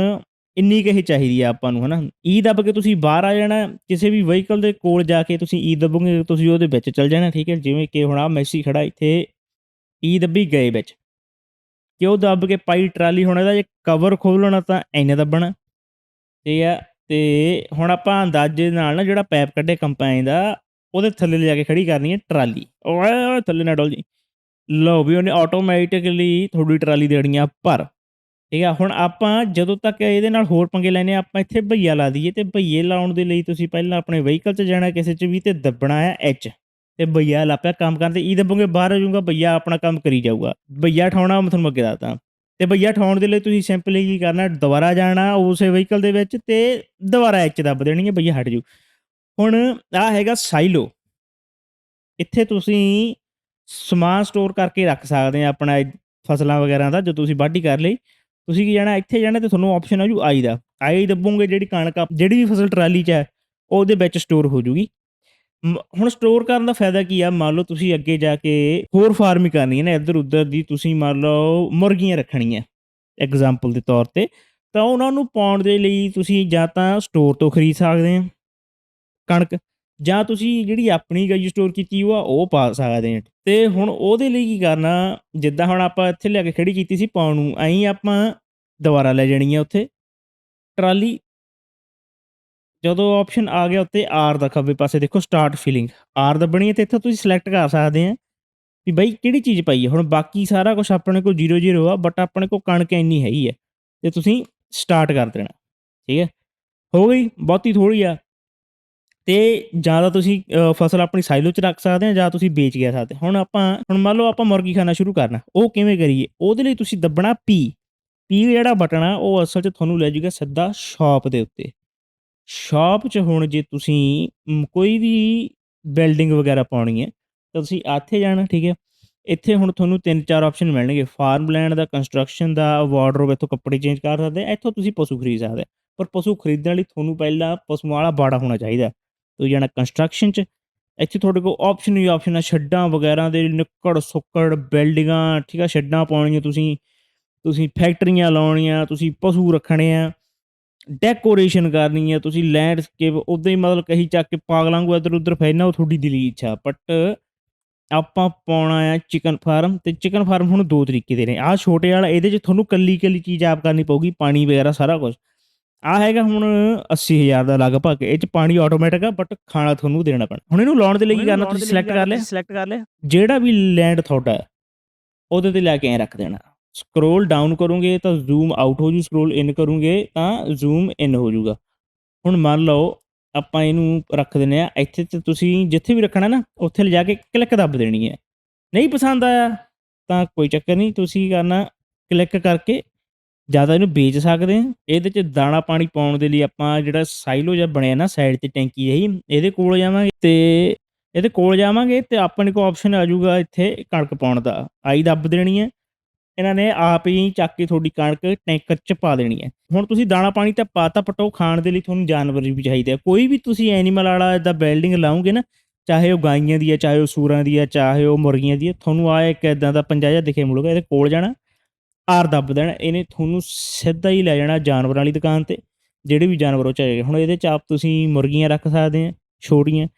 ਇੰਨੀ ਕੁ ਇਹ ਚਾਹੀਦੀ ਆ ਆਪਾਂ ਨੂੰ, ਹਨਾ? ਈ ਦੱਬ ਕੇ ਤੁਸੀਂ ਬਾਹਰ ਆ ਜਾਣਾ, ਕਿਸੇ ਵੀ ਵਹੀਕਲ ਦੇ ਕੋਲ ਜਾ ਕੇ ਤੁਸੀਂ ਈ ਦੱਬੋਗੇ, ਤੁਸੀਂ ਉਹਦੇ ਵਿੱਚ ਚਲ ਜਾਣਾ, ਠੀਕ ਹੈ? ਜਿਵੇਂ ਕਿ ਹੁਣ ਆ ਮੈਸੀ ਖੜਾ ਇੱਥੇ, ਈ ਦੱਬੀ ਗਏ ਵਿੱਚ। ਕਿ ਉਹ ਦੱਬ ਕੇ ਪਾਈ ਟਰਾਲੀ, ਹੁਣ ਇਹਦਾ ਜੇ ਕਵਰ ਖੋਲਣਾ ਤਾਂ ਐਨੇ ਦੱਬਣਾ। ਠੀਕ ਆ, ਤੇ ਹੁਣ ਆਪਾਂ ਅੰਦਾਜ਼ੇ ਨਾਲ ਨਾ ਜਿਹੜਾ ਪੈਪ ਕੱਢੇ ਕੰਪਾਈਨ ਦਾ, ਉਹਦੇ ਥੱਲੇ ਲਿਜਾ ਕੇ ਖੜੀ ਕਰਨੀ ਹੈ ਟਰਾਲੀ। ਓਏ ਓਏ, ਥੱਲੇ ਨਾ ਡੋਲ ਜੀ। ਲਓ ਵੀ ਉਹਨੇ ਆਟੋਮੈਟਿਕਲੀ ਤੁਹਾਡੀ ਟਰਾਲੀ ਦੇਣੀ ਆ ਪਰ ਠੀਕ ਆ, ਹੁਣ ਆਪਾਂ ਜਦੋਂ ਤੱਕ ਇਹਦੇ ਨਾਲ ਹੋਰ ਪੰਗੇ ਲੈਣੇ ਆ ਆਪਾਂ ਇੱਥੇ ਭਈਆ ਲਾ ਦਈਏ ਤੇ ਭਈਏ ਲਾਉਣ ਦੇ ਲਈ ਤੁਸੀਂ ਪਹਿਲਾਂ ਆਪਣੇ ਵਹੀਕਲ 'ਚ ਜਾਣਾ, ਕਿਸੇ 'ਚ ਵੀ ਤੇ ਦੱਬਣਾ ਹੈ ਐਚ ਤੇ ਭਈਆ ਲਾਪਿਆ ਕੰਮ ਕਰਨ ਤੇ, ਈ ਦੱਬੋਗੇ, ਬਾਹਰ ਹੋ ਜਾਊਗਾ ਭਈਆ ਆਪਣਾ ਕੰਮ ਕਰੀ ਜਾਊਗਾ। ਭਈਆ ਠਾਉਣਾ, ਮੈਂ ਤੁਹਾਨੂੰ ਅੱਗੇ ਦੱਸਦਾ। ਤੇ ਭਈਆ ਠਾਉਣ ਦੇ ਲਈ ਤੁਸੀਂ ਸਿੰਪਲੀ ਕੀ ਕਰਨਾ, ਦੁਬਾਰਾ ਜਾਣਾ ਉਸੇ ਵਹੀਕਲ ਦੇ ਵਿੱਚ ਤੇ ਦੁਬਾਰਾ ਐਚ ਦੱਬ ਦੇਣੀ ਹੈ ਭਈਆ ਹਟ ਜੂ ਹੁਣ ਆ ਹੈਗਾ ਸਾਈਲੋ ਇੱਥੇ ਤੁਸੀਂ ਸਮਾਨ ਸਟੋਰ ਕਰਕੇ ਰੱਖ ਸਕਦੇ ਆ ਆਪਣਾ ਫਸਲਾਂ ਵਗੈਰਾ ਦਾ ਜਦੋਂ ਤੁਸੀਂ ਵਾਢੀ ਕਰ ਲਈ। ਤੁਸੀਂ ਕੀ ਜਾਣਾ, ਇੱਥੇ ਜਾਣਾ ਤੇ ਤੁਹਾਨੂੰ ਆਪਸ਼ਨ ਆ ਜੂ ਆਈ ਦਾ। ਆਈ ਦੱਬੋਗੇ ਜਿਹੜੀ ਕਣਕ ਆ ਜਿਹੜੀ ਵੀ ਫਸਲ ਟਰਾਲੀ 'ਚ ਹੈ, ਉਹਦੇ ਵਿੱਚ ਸਟੋਰ ਹੋ ਜੂਗੀ। ਮ- ਹੁਣ ਸਟੋਰ ਕਰਨ ਦਾ ਫਾਇਦਾ ਕੀ ਆ? ਮੰਨ ਲਓ ਤੁਸੀਂ ਅੱਗੇ ਜਾ ਕੇ ਹੋਰ ਫਾਰਮਿੰਗ ਕਰਨੀ ਹੈ ਨਾ, ਇੱਧਰ ਉੱਧਰ ਦੀ ਤੁਸੀਂ ਮੰਨ ਲਓ ਮੁਰਗੀਆਂ ਰੱਖਣੀਆਂ ਐਗਜ਼ਾਮਪਲ ਦੇ ਤੌਰ ਤੇ। ਤਾਂ ਉਹਨਾਂ ਨੂੰ ਪਾਉਣ ਦੇ ਲਈ ਤੁਸੀਂ ਜਾਂ ਤਾਂ ਸਟੋਰ ਤੋਂ ਖਰੀਦ ਸਕਦੇ ਆ ਕਣਕ। ਜਾਂ ਤੁਸੀਂ ਜਿਹੜੀ ਆਪਣੀ ਗਈ ਸਟੋਰ ਕੀਤੀ ਉਹ ਆ, ਉਹ ਪਾ ਸਕਦੇ ਆ। ਤੇ ਹੁਣ ਉਹਦੇ ਲਈ ਕੀ ਕਰਨਾ, ਜਿੱਦਾਂ ਹੁਣ ਆਪਾਂ ਇੱਥੇ ਲਿਆ ਕੇ ਖੜੀ ਕੀਤੀ ਸੀ ਪਾਉਣ ਨੂੰ ਐਂ ਆਪਾਂ ਦੁਬਾਰਾ ਲੈ ਜਾਣੀ ਆ ਉੱਥੇ। ਟਰਾਲੀ। ਜਦੋਂ ਆਪਸ਼ਨ ਆ ਗਿਆ ਉੱਤੇ ਆਰ ਦਾ ਖੱਬੇ ਪਾਸੇ, ਦੇਖੋ ਸਟਾਰਟ ਫਿਲਿੰਗ ਆਰ ਦੱਬਣੀ ਹੈ ਤੇ ਇੱਥੇ ਤੁਸੀਂ ਸਿਲੈਕਟ ਕਰ ਸਕਦੇ ਆ ਵੀ ਬਾਈ ਕਿਹੜੀ ਚੀਜ਼ ਪਾਈ ਹੈ ਹੁਣ ਬਾਕੀ ਸਾਰਾ ਕੁਝ ਆਪਣੇ ਕੋਲ 00 ਆ ਬਟ ਆਪਣੇ ਕੋਲ ਕਣਕ ਇੰਨੀ ਹੈਗੀ ਹੈ ਤੇ ਤੁਸੀਂ ਸਟਾਰਟ ਕਰ ਦੇਣਾ। ਠੀਕ ਹੈ ਹੋ ਗਈ, ਬਹੁਤੀ ਥੋੜੀ ਆ। ਤੇ ਜਾਂ ਤਾਂ ਤੁਸੀਂ ਫਸਲ ਆਪਣੀ ਸਾਈਲੋ 'ਚ ਰੱਖ ਸਕਦੇ ਆ ਜਾਂ ਤੁਸੀਂ ਵੇਚ ਗਿਆ ਸਕਦੇ ਹੁਣ ਆਪਾਂ, ਹੁਣ ਮੰਨ ਲਓ ਆਪਾਂ ਮੁਰਗੀ ਖਾਣਾ ਸ਼ੁਰੂ ਕਰਨਾ, ਉਹ ਕਿਵੇਂ ਕਰੀਏ? ਉਹਦੇ ਲਈ ਤੁਸੀਂ ਦੱਬਣਾ ਪੀ। ਪੀ ਜਿਹੜਾ ਬਟਨ ਆ, ਉਹ ਅਸਲ 'ਚ ਤੁਹਾਨੂੰ ਲੈ ਜਾਊਗਾ ਸਿੱਧਾ ਸ਼ਾਪ ਦੇ ਉੱਤੇ। ਸ਼ਾਪ 'ਚ ਹੁਣ ਜੇ ਤੁਸੀਂ ਕੋਈ ਵੀ ਬਿਲਡਿੰਗ ਵਗੈਰਾ ਪਾਉਣੀ ਹੈ, ਤਾਂ ਤੁਸੀਂ ਇੱਥੇ ਜਾਣਾ, ਠੀਕ ਹੈ? ਇੱਥੇ ਹੁਣ ਤੁਹਾਨੂੰ ਤਿੰਨ ਚਾਰ ਆਪਸ਼ਨ ਮਿਲਣਗੇ। ਫਾਰਮ ਲੈਂਡ ਦਾ ਕੰਸਟਰਕਸ਼ਨ ਦਾ ਵਾਰਡਰੋਬ ਇੱਥੋਂ ਕੱਪੜੇ ਚੇਂਜ ਕਰ ਸਕਦੇ ਇੱਥੋਂ ਤੁਸੀਂ ਪਸ਼ੂ ਖਰੀਦ ਸਕਦੇ ਪਰ ਪਸ਼ੂ ਖਰੀਦਣ ਲਈ ਤੁਹਾਨੂੰ ਪਹਿਲਾਂ ਪਸ਼ੂਆਂ ਵਾਲਾ ਬਾੜਾ ਹੋਣਾ ਚਾਹੀਦਾ। ਜਾਣਾ ਕੰਸਟਰਕਸ਼ਨ 'ਚ, ਇੱਥੇ ਤੁਹਾਡੇ ਕੋਲ ਆਪਸ਼ਨ ਹੀ ਆਪਸ਼ਨ ਆ, ਛੱਡਾਂ ਵਗੈਰਾ ਦੇ ਨੁੱਕੜ ਸੁੱਕੜ ਬਿਲਡਿੰਗਾਂ ਠੀਕ ਆ, ਛੱਡਾਂ ਪਾਉਣੀਆਂ ਤੁਸੀਂ ਤੁਸੀਂ ਫੈਕਟਰੀਆਂ ਲਾਉਣੀਆਂ, ਤੁਸੀਂ ਪਸ਼ੂ ਰੱਖਣੇ ਆ ਡੈਕੋਰੇਸ਼ਨ ਕਰਨੀ ਆ, ਤੁਸੀਂ ਲੈਂਡਸਕੇਪ ਉਦਾਂ ਹੀ ਮਤਲਬ ਕਹੀ ਚੱਕ ਕੇ ਪਾਗਲਾਂ ਵਾਂਗੂ ਇੱਧਰ ਉੱਧਰ ਫੈਲਣਾ ਉਹ ਤੁਹਾਡੀ ਦਿਲੀ ਇੱਛਾ ਬਟ ਆਪਾਂ ਪਾਉਣਾ ਆ ਚਿਕਨ ਫਾਰਮ ਤੇ ਚਿਕਨ ਫਾਰਮ ਹੁਣ ਦੋ ਤਰੀਕੇ ਦੇ ਨੇ, ਆਹ ਛੋਟੇ ਵਾਲਾ, ਇਹਦੇ 'ਚ ਤੁਹਾਨੂੰ ਕੱਲੀ ਕੱਲੀ ਚੀਜ਼ ਆਪ ਕਰਨੀ ਪਊਗੀ, ਪਾਣੀ ਵਗੈਰਾ ਸਾਰਾ ਕੁਝ ਆ ਹੈਗਾ ਹੁਣ 80000 ਦਾ ਲਗਭਗ ਇਹ 'ਚ ਪਾਣੀ ਆਟੋਮੈਟਿਕ ਆ ਬਟ ਖਾਣਾ ਤੁਹਾਨੂੰ ਦੇਣਾ ਪੈਣਾ। ਹੁਣ ਇਹਨੂੰ ਲਾਉਣ ਦੇ ਲਈ ਕੀ ਕਰਨਾ ਤੁਸੀਂ ਸਿਲੈਕਟ ਕਰ ਲਿਆ। ਸਿਲੈਕਟ ਕਰ ਲਿਆ। ਜਿਹੜਾ ਵੀ ਲੈਂਡ ਤੁਹਾਡਾ ਉਹਦੇ ਤੇ ਲੈ ਕੇ ਐ ਰੱਖ ਦੇਣਾ। ਸਕਰੋਲ ਡਾਊਨ ਕਰੋਗੇ ਤਾਂ ਜ਼ੂਮ ਆਊਟ ਹੋ ਜੂ ਸਕਰੋਲ ਇਨ ਕਰੋਗੇ ਤਾਂ ਜ਼ੂਮ ਇਨ ਹੋ ਜਾਊਗਾ ਹੁਣ ਮੰਨ ਲਓ ਆਪਾਂ ਇਹਨੂੰ ਰੱਖ ਦਿੰਨੇ ਆ ਇੱਥੇ ਤੇ ਤੁਸੀਂ ਜਿੱਥੇ ਵੀ ਰੱਖਣਾ ਨਾ ਉੱਥੇ ਲਿਜਾ ਕੇ ਕਲਿੱਕ ਦੱਬ ਦੇਣੀ ਹੈ। ਨਹੀਂ ਪਸੰਦ ਆਇਆ ਤਾਂ ਕੋਈ ਚੱਕਰ ਨਹੀਂ ਤੁਸੀਂ ਕਰਨਾ ਕਲਿੱਕ ਕਰਕੇ ਜ਼ਿਆਦਾ ਇਹਨੂੰ ਵੇਚ ਸਕਦੇ ਹਾਂ। ਇਹਦੇ ਚ ਦਾਣਾ ਪਾਣੀ ਪਾਉਣ ਦੇ ਲਈ ਆਪਾਂ ਜਿਹੜਾ ਸਾਈਲੋ ਜਿਹਾ ਬਣਿਆ ਨਾ ਸਾਈਡ ਤੇ ਟੈਂਕੀ ਜਿਹੀ, ਇਹਦੇ ਕੋਲ ਜਾਵਾਂਗੇ ਤੇ ਇਹਦੇ ਕੋਲ ਜਾਵਾਂਗੇ ਤੇ ਆਪਣੇ ਕੋਲ ਆਪਸ਼ਨ ਆ ਜਾਊਗਾ ਇੱਥੇ ਕਣਕ ਪਾਉਣ ਦਾ। ਆਈ ਦੱਬ ਦੇਣੀ ਹੈ। ਇਹਨਾਂ ਨੇ ਆਪ ਹੀ ਚੱਕ ਕੇ ਤੁਹਾਡੀ ਕਣਕ ਟੈਂਕਰ 'ਚ ਪਾ ਦੇਣੀ ਹੈ। ਹੁਣ ਤੁਸੀਂ ਦਾਣਾ ਪਾਣੀ ਤਾਂ ਪਾਤਾ ਪਟੋ, ਖਾਣ ਦੇ ਲਈ ਤੁਹਾਨੂੰ ਜਾਨਵਰ ਵੀ ਚਾਹੀਦੇ ਆ। ਕੋਈ ਵੀ ਤੁਸੀਂ ਐਨੀਮਲ ਵਾਲਾ ਇਦਾਂ ਬਿਲਡਿੰਗ ਲਾਉਂਗੇ ਨਾ, ਚਾਹੇ ਉਹ ਗਾਈਆਂ ਦੀ ਹੈ ਚਾਹੇ ਉਹ ਸੂਰਾਂ ਦੀ ਹੈ ਚਾਹੇ ਉਹ ਮੁਰਗੀਆਂ ਦੀ ਹੈ ਤੁਹਾਨੂੰ ਆ ਇੱਕ ਇਦਾਂ ਦਾ ਪੰਜਾ ਜਿਹਾ ਦਿਖੇ ਮੁੜੂਗਾ ਇਹਦੇ ਕੋਲ ਜਾਣਾ। ਆਰ ਦੱਬ ਦੇਣਾ, ਇਹਨੇ ਤੁਹਾਨੂੰ ਸਿੱਧਾ ਹੀ ਲੈ ਜਾਣਾ ਜਾਨਵਰਾਂ ਵਾਲੀ ਦੁਕਾਨ ਤੇ, ਜਿਹੜੇ ਵੀ ਜਾਨਵਰ ਉਹ ਚਾਹੀਦੇ ਹੁਣ ਇਹਦੇ ਚ ਆਪ ਤੁਸੀਂ ਮੁਰਗੀਆਂ ਰੱਖ ਸਕਦੇ ਆ, ਛੋਟੀਆਂ,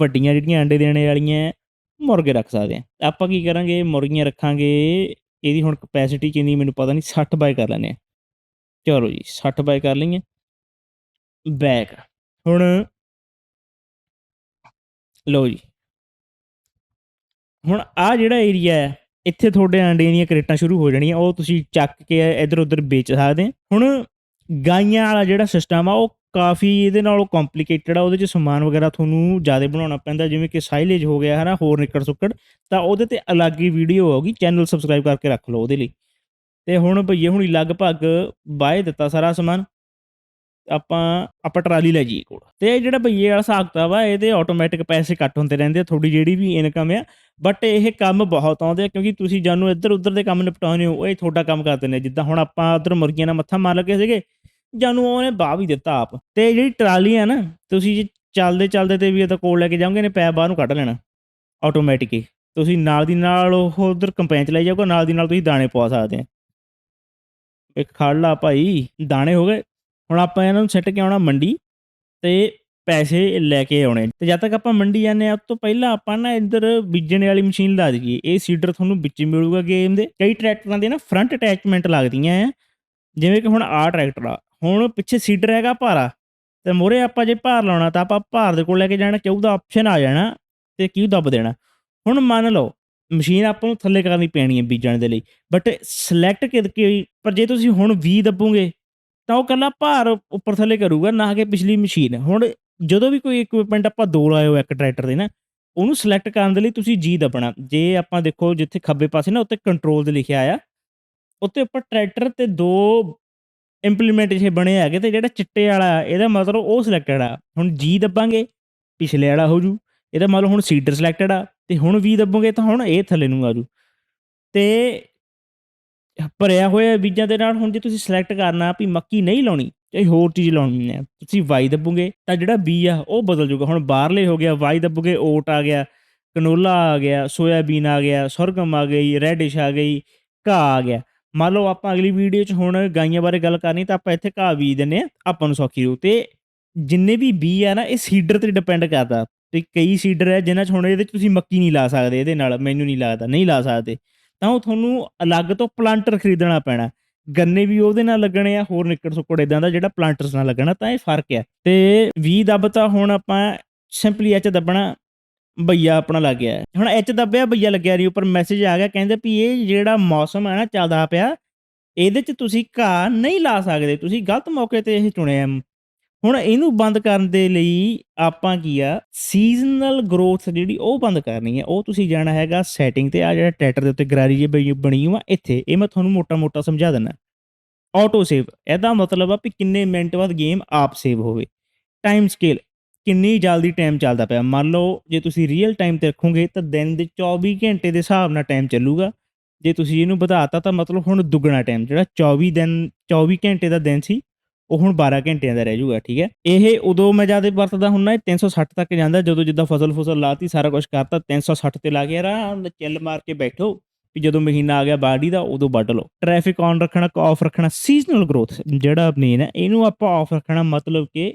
ਵੱਡੀਆਂ ਜਿਹੜੀਆਂ ਅੰਡੇ ਦੇਣੇ ਵਾਲੀਆਂ, ਮੁਰਗੇ ਰੱਖ ਸਕਦੇ ਆ। ਆਪਾਂ ਕੀ ਕਰਾਂਗੇ, ਮੁਰਗੀਆਂ ਰੱਖਾਂਗੇ, ਇਹਦੀ ਹੁਣ ਕਪੈਸਿਟੀ ਕਿੰਨੀ ਮੈਨੂੰ ਪਤਾ ਨਹੀਂ 60 ਬਾਏ ਕਰ ਲੈਨੇ ਆ। ਚਲੋ ਜੀ 60 ਬਾਏ ਕਰ ਲਈਏ। ਬੈਕ। ਹੁਣ ਲਓ ਜੀ। ਹੁਣ ਆ ਜਿਹੜਾ ਏਰੀਆ ਹੈ ਇੱਥੇ ਤੁਹਾਡੇ ਅੰਡਿਆਂ ਦੀਆਂ ਕਰੇਟਾਂ ਸ਼ੁਰੂ ਹੋ ਜਾਣੀਆਂ, ਉਹ ਤੁਸੀਂ ਚੱਕ ਕੇ ਇੱਧਰ ਉੱਧਰ ਵੇਚ ਸਕਦੇ ਹੁਣ ਗਾਈਆਂ ਵਾਲਾ ਜਿਹੜਾ ਸਿਸਟਮ ਆ, ਉਹ ਕਾਫੀ ਇਹਦੇ ਨਾਲੋਂ ਕੰਪਲਿਕੇਟਡ ਆ, ਉਹਦੇ ਚ ਸਮਾਨ ਵਗੈਰਾ ਤੁਹਾਨੂੰ ਜ਼ਿਆਦਾ ਬਣਾਉਣਾ ਪੈਂਦਾ, ਜਿਵੇਂ ਕਿ ਸਾਈਲੇਜ ਹੋ ਗਿਆ ਹੈ ਨਾ ਹੋਰ ਨਿੱਕੜ ਸੁੱਕੜ, ਤਾਂ ਉਹਦੇ ਤੇ ਅਲੱਗ ਹੀ ਵੀਡੀਓ ਹੋਊਗੀ ਚੈਨਲ ਸਬਸਕ੍ਰਾਈਬ ਕਰਕੇ ਰੱਖ ਲਓ ਉਹਦੇ ਲਈ। ਤੇ ਹੁਣ ਭਈਏ ਹੁਣੀ ਲਗਭਗ ਬਾਏ ਦਿੱਤਾ ਸਾਰਾ ਸਮਾਨ। ਆਪਾਂ ਆਪਾਂ ਟਰਾਲੀ ਲੈ ਜਾਈਏ ਕੋਲ। ਤੇ ਇਹ ਜਿਹੜਾ ਭਈਏ ਵਾਲਾ ਹਿਸਾਬ ਕਿਤਾਬ ਆ, ਇਹਦੇ ਆਟੋਮੈਟਿਕ ਪੈਸੇ ਕੱਟ ਹੁੰਦੇ ਰਹਿੰਦੇ ਆ, ਤੁਹਾਡੀ ਜਿਹੜੀ ਵੀ ਇਨਕਮ ਆ। ਬਟ ਇਹ ਕੰਮ ਬਹੁਤ ਆਉਂਦੇ ਆ, ਕਿਉਂਕਿ ਤੁਸੀਂ ਜਾਨੂੰ ਇੱਧਰ ਉੱਧਰ ਦੇ ਕੰਮ ਨਿਪਟਾਉਣੇ ਹੋ, ਇਹ ਤੁਹਾਡਾ ਕੰਮ ਕਰ ਦਿੰਦੇ ਜਿੱਦਾਂ ਹੁਣ ਆਪਾਂ ਉਧਰ ਮੁਰਗੀਆਂ ਨਾਲ ਮੱਥਾ ਮਾਰ ਲੱਗੇ ਸੀਗੇ ਜਾਨੂੰ ਉਹਨੇ ਬਾਹ ਵੀ ਦਿੱਤਾ ਆਪ। ਤੇ ਜਿਹੜੀ ਟਰਾਲੀ ਆ ਨਾ, ਤੁਸੀਂ ਜੇ ਚੱਲਦੇ ਚੱਲਦੇ ਤੇ ਵੀ ਇਹਦਾ ਕੋਲ ਲੈ ਕੇ ਜਾਓਗੇ ਨੇ ਪੈ ਬਾਹਰ ਨੂੰ ਕੱਢ ਲੈਣਾ ਆਟੋਮੈਟਿਕ ਹੀ। ਤੁਸੀਂ ਨਾਲ ਦੀ ਨਾਲ ਉਹ ਉਧਰ ਕੰਪੈਨ ਚ ਲੈ ਜਾਓਗੇ, ਨਾਲ ਦੀ ਨਾਲ ਤੁਸੀਂ ਦਾਣੇ ਪਵਾ ਸਕਦੇ ਆ। ਇੱਕ ਖੜ ਲਾ ਭਾਈ, ਦਾਣੇ ਹੋ ਗਏ। ਹੁਣ ਆਪਾਂ ਇਹਨਾਂ ਨੂੰ ਸੈੱਟ ਕੇ ਆਉਣਾ ਮੰਡੀ ਤੇ ਪੈਸੇ ਲੈ ਕੇ ਆਉਣੇ। ਤੇ ਜਦ ਤੱਕ ਆਪਾਂ ਮੰਡੀ ਜਾਂਦੇ ਆ ਉਸ ਤੋਂ ਪਹਿਲਾਂ ਆਪਾਂ ਨਾ ਇੱਧਰ ਬੀਜਣ ਵਾਲੀ ਮਸ਼ੀਨ ਲਾ ਦਈਏ। ਇਹ ਸੀਡਰ ਤੁਹਾਨੂੰ ਵਿੱਚ ਹੀ ਮਿਲੂਗਾ ਗੇਮ ਦੇ। ਕਈ ਟਰੈਕਟਰਾਂ ਦੇ ਨਾ ਫਰੰਟ ਅਟੈਚਮੈਂਟ ਲੱਗਦੀਆਂ ਆ। ਜਿਵੇਂ ਕਿ ਹੁਣ ਆ ਟਰੈਕਟਰ ਆ। ਹੁਣ ਪਿੱਛੇ ਸੀਡਰ ਹੈਗਾ ਭਾਰਾ। ਤੇ ਮੋਰੇ ਆਪਾਂ ਜੇ ਭਾਰ ਲਾਉਣਾ ਤਾਂ ਆਪਾਂ ਭਾਰ ਦੇ ਕੋਲ ਲੈ ਕੇ ਜਾਣਾ, ਚਾਹੂ ਦਾ ਆਪਸ਼ਨ ਆ ਜਾਣਾ ਤੇ ਕਿਉਂ ਦੱਬ ਦੇਣਾ। ਹੁਣ ਮੰਨ ਲਓ, ਮਸ਼ੀਨ ਆਪਾਂ ਨੂੰ ਥੱਲੇ ਕਰਨੀ ਪੈਣੀ ਹੈ ਬੀਜਣ ਦੇ ਲਈ। ਬਟ ਸਿਲੈਕਟ ਕਰਕੇ ਪਰ ਜੇ ਤੁਸੀਂ ਹੁਣ 20 ਦੱਬੋਗੇ ਤਾਂ ਉਹ ਕੱਲਾ ਭਾਰ ਉੱਪਰ ਥੱਲੇ ਕਰੂਗਾ, ਨਾ ਕਿ ਪਿਛਲੀ ਮਸ਼ੀਨ। ਹੁਣ ਜਦੋਂ ਵੀ ਕੋਈ ਇਕਵਿਪਮੈਂਟ ਆਪਾਂ ਦੋ ਲਾਏ ਹੋ ਇੱਕ ਟਰੈਕਟਰ ਦੇ ਨਾ, ਉਹਨੂੰ ਸਿਲੈਕਟ ਕਰਨ ਦੇ ਲਈ ਤੁਸੀਂ ਜੀ ਦੱਬਣਾ। ਜੇ ਆਪਾਂ ਦੇਖੋ ਜਿੱਥੇ ਖੱਬੇ ਪਾਸੇ ਨਾ ਉੱਤੇ ਕੰਟਰੋਲ ਤੇ ਲਿਖਿਆ ਆਇਆ ਉੱਤੇ ਉੱਪਰ ਟਰੈਕਟਰ ਤੇ ਦੋ ਇੰਪਲੀਮੈਂਟ ਜੇ ਬਣੇ ਹੈਗੇ ਤੇ ਜਿਹੜਾ ਚਿੱਟੇ ਵਾਲਾ ਇਹਦਾ ਮਤਲਬ ਉਹ ਸਿਲੈਕਟਡ ਆ। ਹੁਣ ਜੀ ਦੱਬਾਂਗੇ, ਪਿਛਲੇ ਵਾਲਾ ਹੋ ਜੂ। ਇਹਦਾ ਮਤਲਬ ਹੁਣ ਸੀਡਰ ਸਿਲੈਕਟਡ ਆ, ਤੇ ਹੁਣ ਵੀ ਦੱਬੋਗੇ ਤਾਂ ਹੁਣ ਇਹ ਥੱਲੇ ਨੂੰ ਆ ਜੂ। ਤੇ ਭਰਿਆ ਹੋਇਆ ਬੀਜਾਂ ਦੇ ਨਾਲ ਹੁਣ ਜੇ ਤੁਸੀਂ ਸਿਲੈਕਟ ਕਰਨਾ ਵੀ ਮੱਕੀ ਨਹੀਂ ਲਾਉਣੀ ਚਾਹੇ ਹੋਰ ਚੀਜ਼ ਲਾਉਣੀ ਹੈ, ਤੁਸੀਂ ਵਾਈ ਦੱਬੋਗੇ ਤਾਂ ਜਿਹੜਾ ਬੀ ਆ ਉਹ ਬਦਲ ਜਾਊਗਾ। ਹੁਣ ਬਾਹਰਲੇ ਹੋ ਗਿਆ, ਵਾਈ ਦੱਬੋਗੇ, ਓਟ ਆ ਗਿਆ ਕਨੋਲਾ ਆ ਗਿਆ ਸੋਇਆਬੀਨ ਆ ਗਿਆ ਸਰਗਮ ਆ ਗਈ ਰੈਡਿਸ਼ ਆ ਗਈ, ਘਾਹ ਆ ਗਿਆ। ਮੰਨ ਲਓ ਆਪਾਂ ਅਗਲੀ ਵੀਡੀਓ 'ਚ ਹੁਣ ਗਾਈਆਂ ਬਾਰੇ ਗੱਲ ਕਰਨੀ ਤਾਂ ਆਪਾਂ ਇੱਥੇ ਘਾਹ ਬੀਜ ਦਿੰਨੇ ਆ ਆਪਾਂ ਨੂੰ ਸੌਖੀ ਰਹੂ ਤੇ ਜਿੰਨੇ ਵੀ ਬੀ ਆ ਨਾ, ਇਹ ਸੀਡਰ ਤੇ ਡਿਪੈਂਡ ਕਰਦਾ। ਤੇ ਕਈ ਸੀਡਰ ਹੈ ਜਿਨ੍ਹਾਂ 'ਚ ਹੁਣ ਇਹਦੇ 'ਚ ਤੁਸੀਂ ਮੱਕੀ ਨਹੀਂ ਲਾ ਸਕਦੇ, ਇਹਦੇ ਨਾਲ ਮੈਨੂੰ ਨਹੀਂ ਲੱਗਦਾ, ਨਹੀਂ ਲਾ ਸਕਦੇ। ਤਾਂ ਉਹ ਤੁਹਾਨੂੰ ਅਲੱਗ ਤੋਂ ਪਲਾਂਟਰ ਖਰੀਦਣਾ ਪੈਣਾ। ਗੰਨੇ ਵੀ ਉਹਦੇ ਨਾਲ ਲੱਗਣੇ ਆ, ਹੋਰ ਨਿੱਕੜ ਸੁੱਕੜ ਇਦਾਂ ਦਾ ਜਿਹੜਾ ਪਲਾਂਟਰਸ ਨਾਲ ਲੱਗਣਾ, ਤਾਂ ਇਹ ਫ਼ਰਕ ਆ। ਤੇ 20 ਦੱਬ ਤਾਂ ਹੁਣ ਆਪਾਂ ਸਿੰਪਲੀ ਐਚ ਦੱਬਣਾ, ਬਈਆ ਆਪਣਾ ਲੱਗ ਗਿਆ। ਹੁਣ ਐਚ ਦੱਬਿਆ, ਬਈਆ ਲੱਗਿਆ ਨਹੀਂ, ਉੱਪਰ ਮੈਸੇਜ ਆ ਗਿਆ, ਕਹਿੰਦੇ ਵੀ ਇਹ ਜਿਹੜਾ ਮੌਸਮ ਹੈ ਨਾ, ਚੱਲਦਾ ਪਿਆ, ਇਹਦੇ 'ਚ ਤੁਸੀਂ ਘਾਹ ਨਹੀਂ ਲਾ ਸਕਦੇ, ਤੁਸੀਂ ਗਲਤ ਮੌਕੇ ਤੇ ਇਹ ਚੁਣਿਆ। ਹੁਣ ਇਹਨੂੰ ਬੰਦ ਕਰਨ ਦੇ ਲਈ ਆਪਾਂ ਕੀ ਆ ਸੀਜ਼ਨਲ ਗਰੋਥ ਜਿਹੜੀ ਉਹ ਬੰਦ ਕਰਨੀ ਹੈ ਉਹ ਤੁਸੀਂ ਜਾਣਾ ਹੈਗਾ ਸੈਟਿੰਗ ਤੇ ਆ ਜਿਹੜਾ ਟਰੈਕਟਰ ਦੇ ਉੱਤੇ ਗਰਾਰੀ ਜੇ ਬਣੀ ਬਣੀ ਹੋਆ ਇੱਥੇ। ਇਹ ਮੈਂ ਤੁਹਾਨੂੰ ਮੋਟਾ-ਮੋਟਾ ਸਮਝਾ ਦਿੰਦਾ। ਆਟੋ ਸੇਵ ਇਹਦਾ ਮਤਲਬ ਆ ਵੀ ਕਿੰਨੇ ਮਿੰਟ ਬਾਅਦ ਗੇਮ ਆਪ ਸੇਵ ਹੋਵੇ। ਟਾਈਮ ਸਕੇਲ ਕਿੰਨੀ ਜਲਦੀ ਟਾਈਮ ਚੱਲਦਾ ਪਿਆ। ਮੰਨ ਲਓ, ਜੇ ਤੁਸੀਂ ਰੀਅਲ ਟਾਈਮ ਤੇ ਰੱਖੋਗੇ, ਤਾਂ ਦਿਨ ਦੇ 24 ਘੰਟੇ ਦੇ ਹਿਸਾਬ ਨਾਲ ਟਾਈਮ ਚੱਲੂਗਾ। ਜੇ ਤੁਸੀਂ ਇਹਨੂੰ ਵਧਾਤਾ, ਤਾਂ ਮਤਲਬ ਹੁਣ ਦੁੱਗਣਾ ਟਾਈਮ ਜਿਹੜਾ 24 ਦਿਨ 24 ਘੰਟੇ ਦਾ ਦਿਨ ਸੀ ਉਹ ਹੁਣ 12 ਘੰਟਿਆਂ ਦਾ ਰਹਿ ਜੂਗਾ, ਠੀਕ ਹੈ? ਇਹ ਉਦੋਂ ਮੈਂ ਜ਼ਿਆਦਾ ਵਰਤਦਾ ਹੁੰਨਾ 360 ਤੱਕ ਜਾਂਦਾ, ਜਦੋਂ ਜਿੱਦਾਂ ਫਸਲ ਫਸਲ ਲਾਤੀ, ਸਾਰਾ ਕੁਝ ਕਰਤਾ 360 ਤੇ ਲਾ ਕੇ ਆਰਾਮ ਨਾਲ ਚੱਲ ਮਾਰ ਕੇ ਬੈਠੋ, ਵੀ ਜਦੋਂ ਮਹੀਨਾ ਆ ਗਿਆ ਬਾਡੀ ਦਾ, ਉਦੋਂ ਵੱਢ ਲਓ। ਟ੍ਰੈਫਿਕ ਔਨ ਰੱਖਣਾ ਆਫ ਰੱਖਣਾ ਸੀਜ਼ਨਲ ਗਰੋਥ ਜਿਹੜਾ ਮੇਨ ਹੈ, ਇਹਨੂੰ ਆਪਾਂ ਆਫ ਰੱਖਣਾ ਮਤਲਬ ਕਿ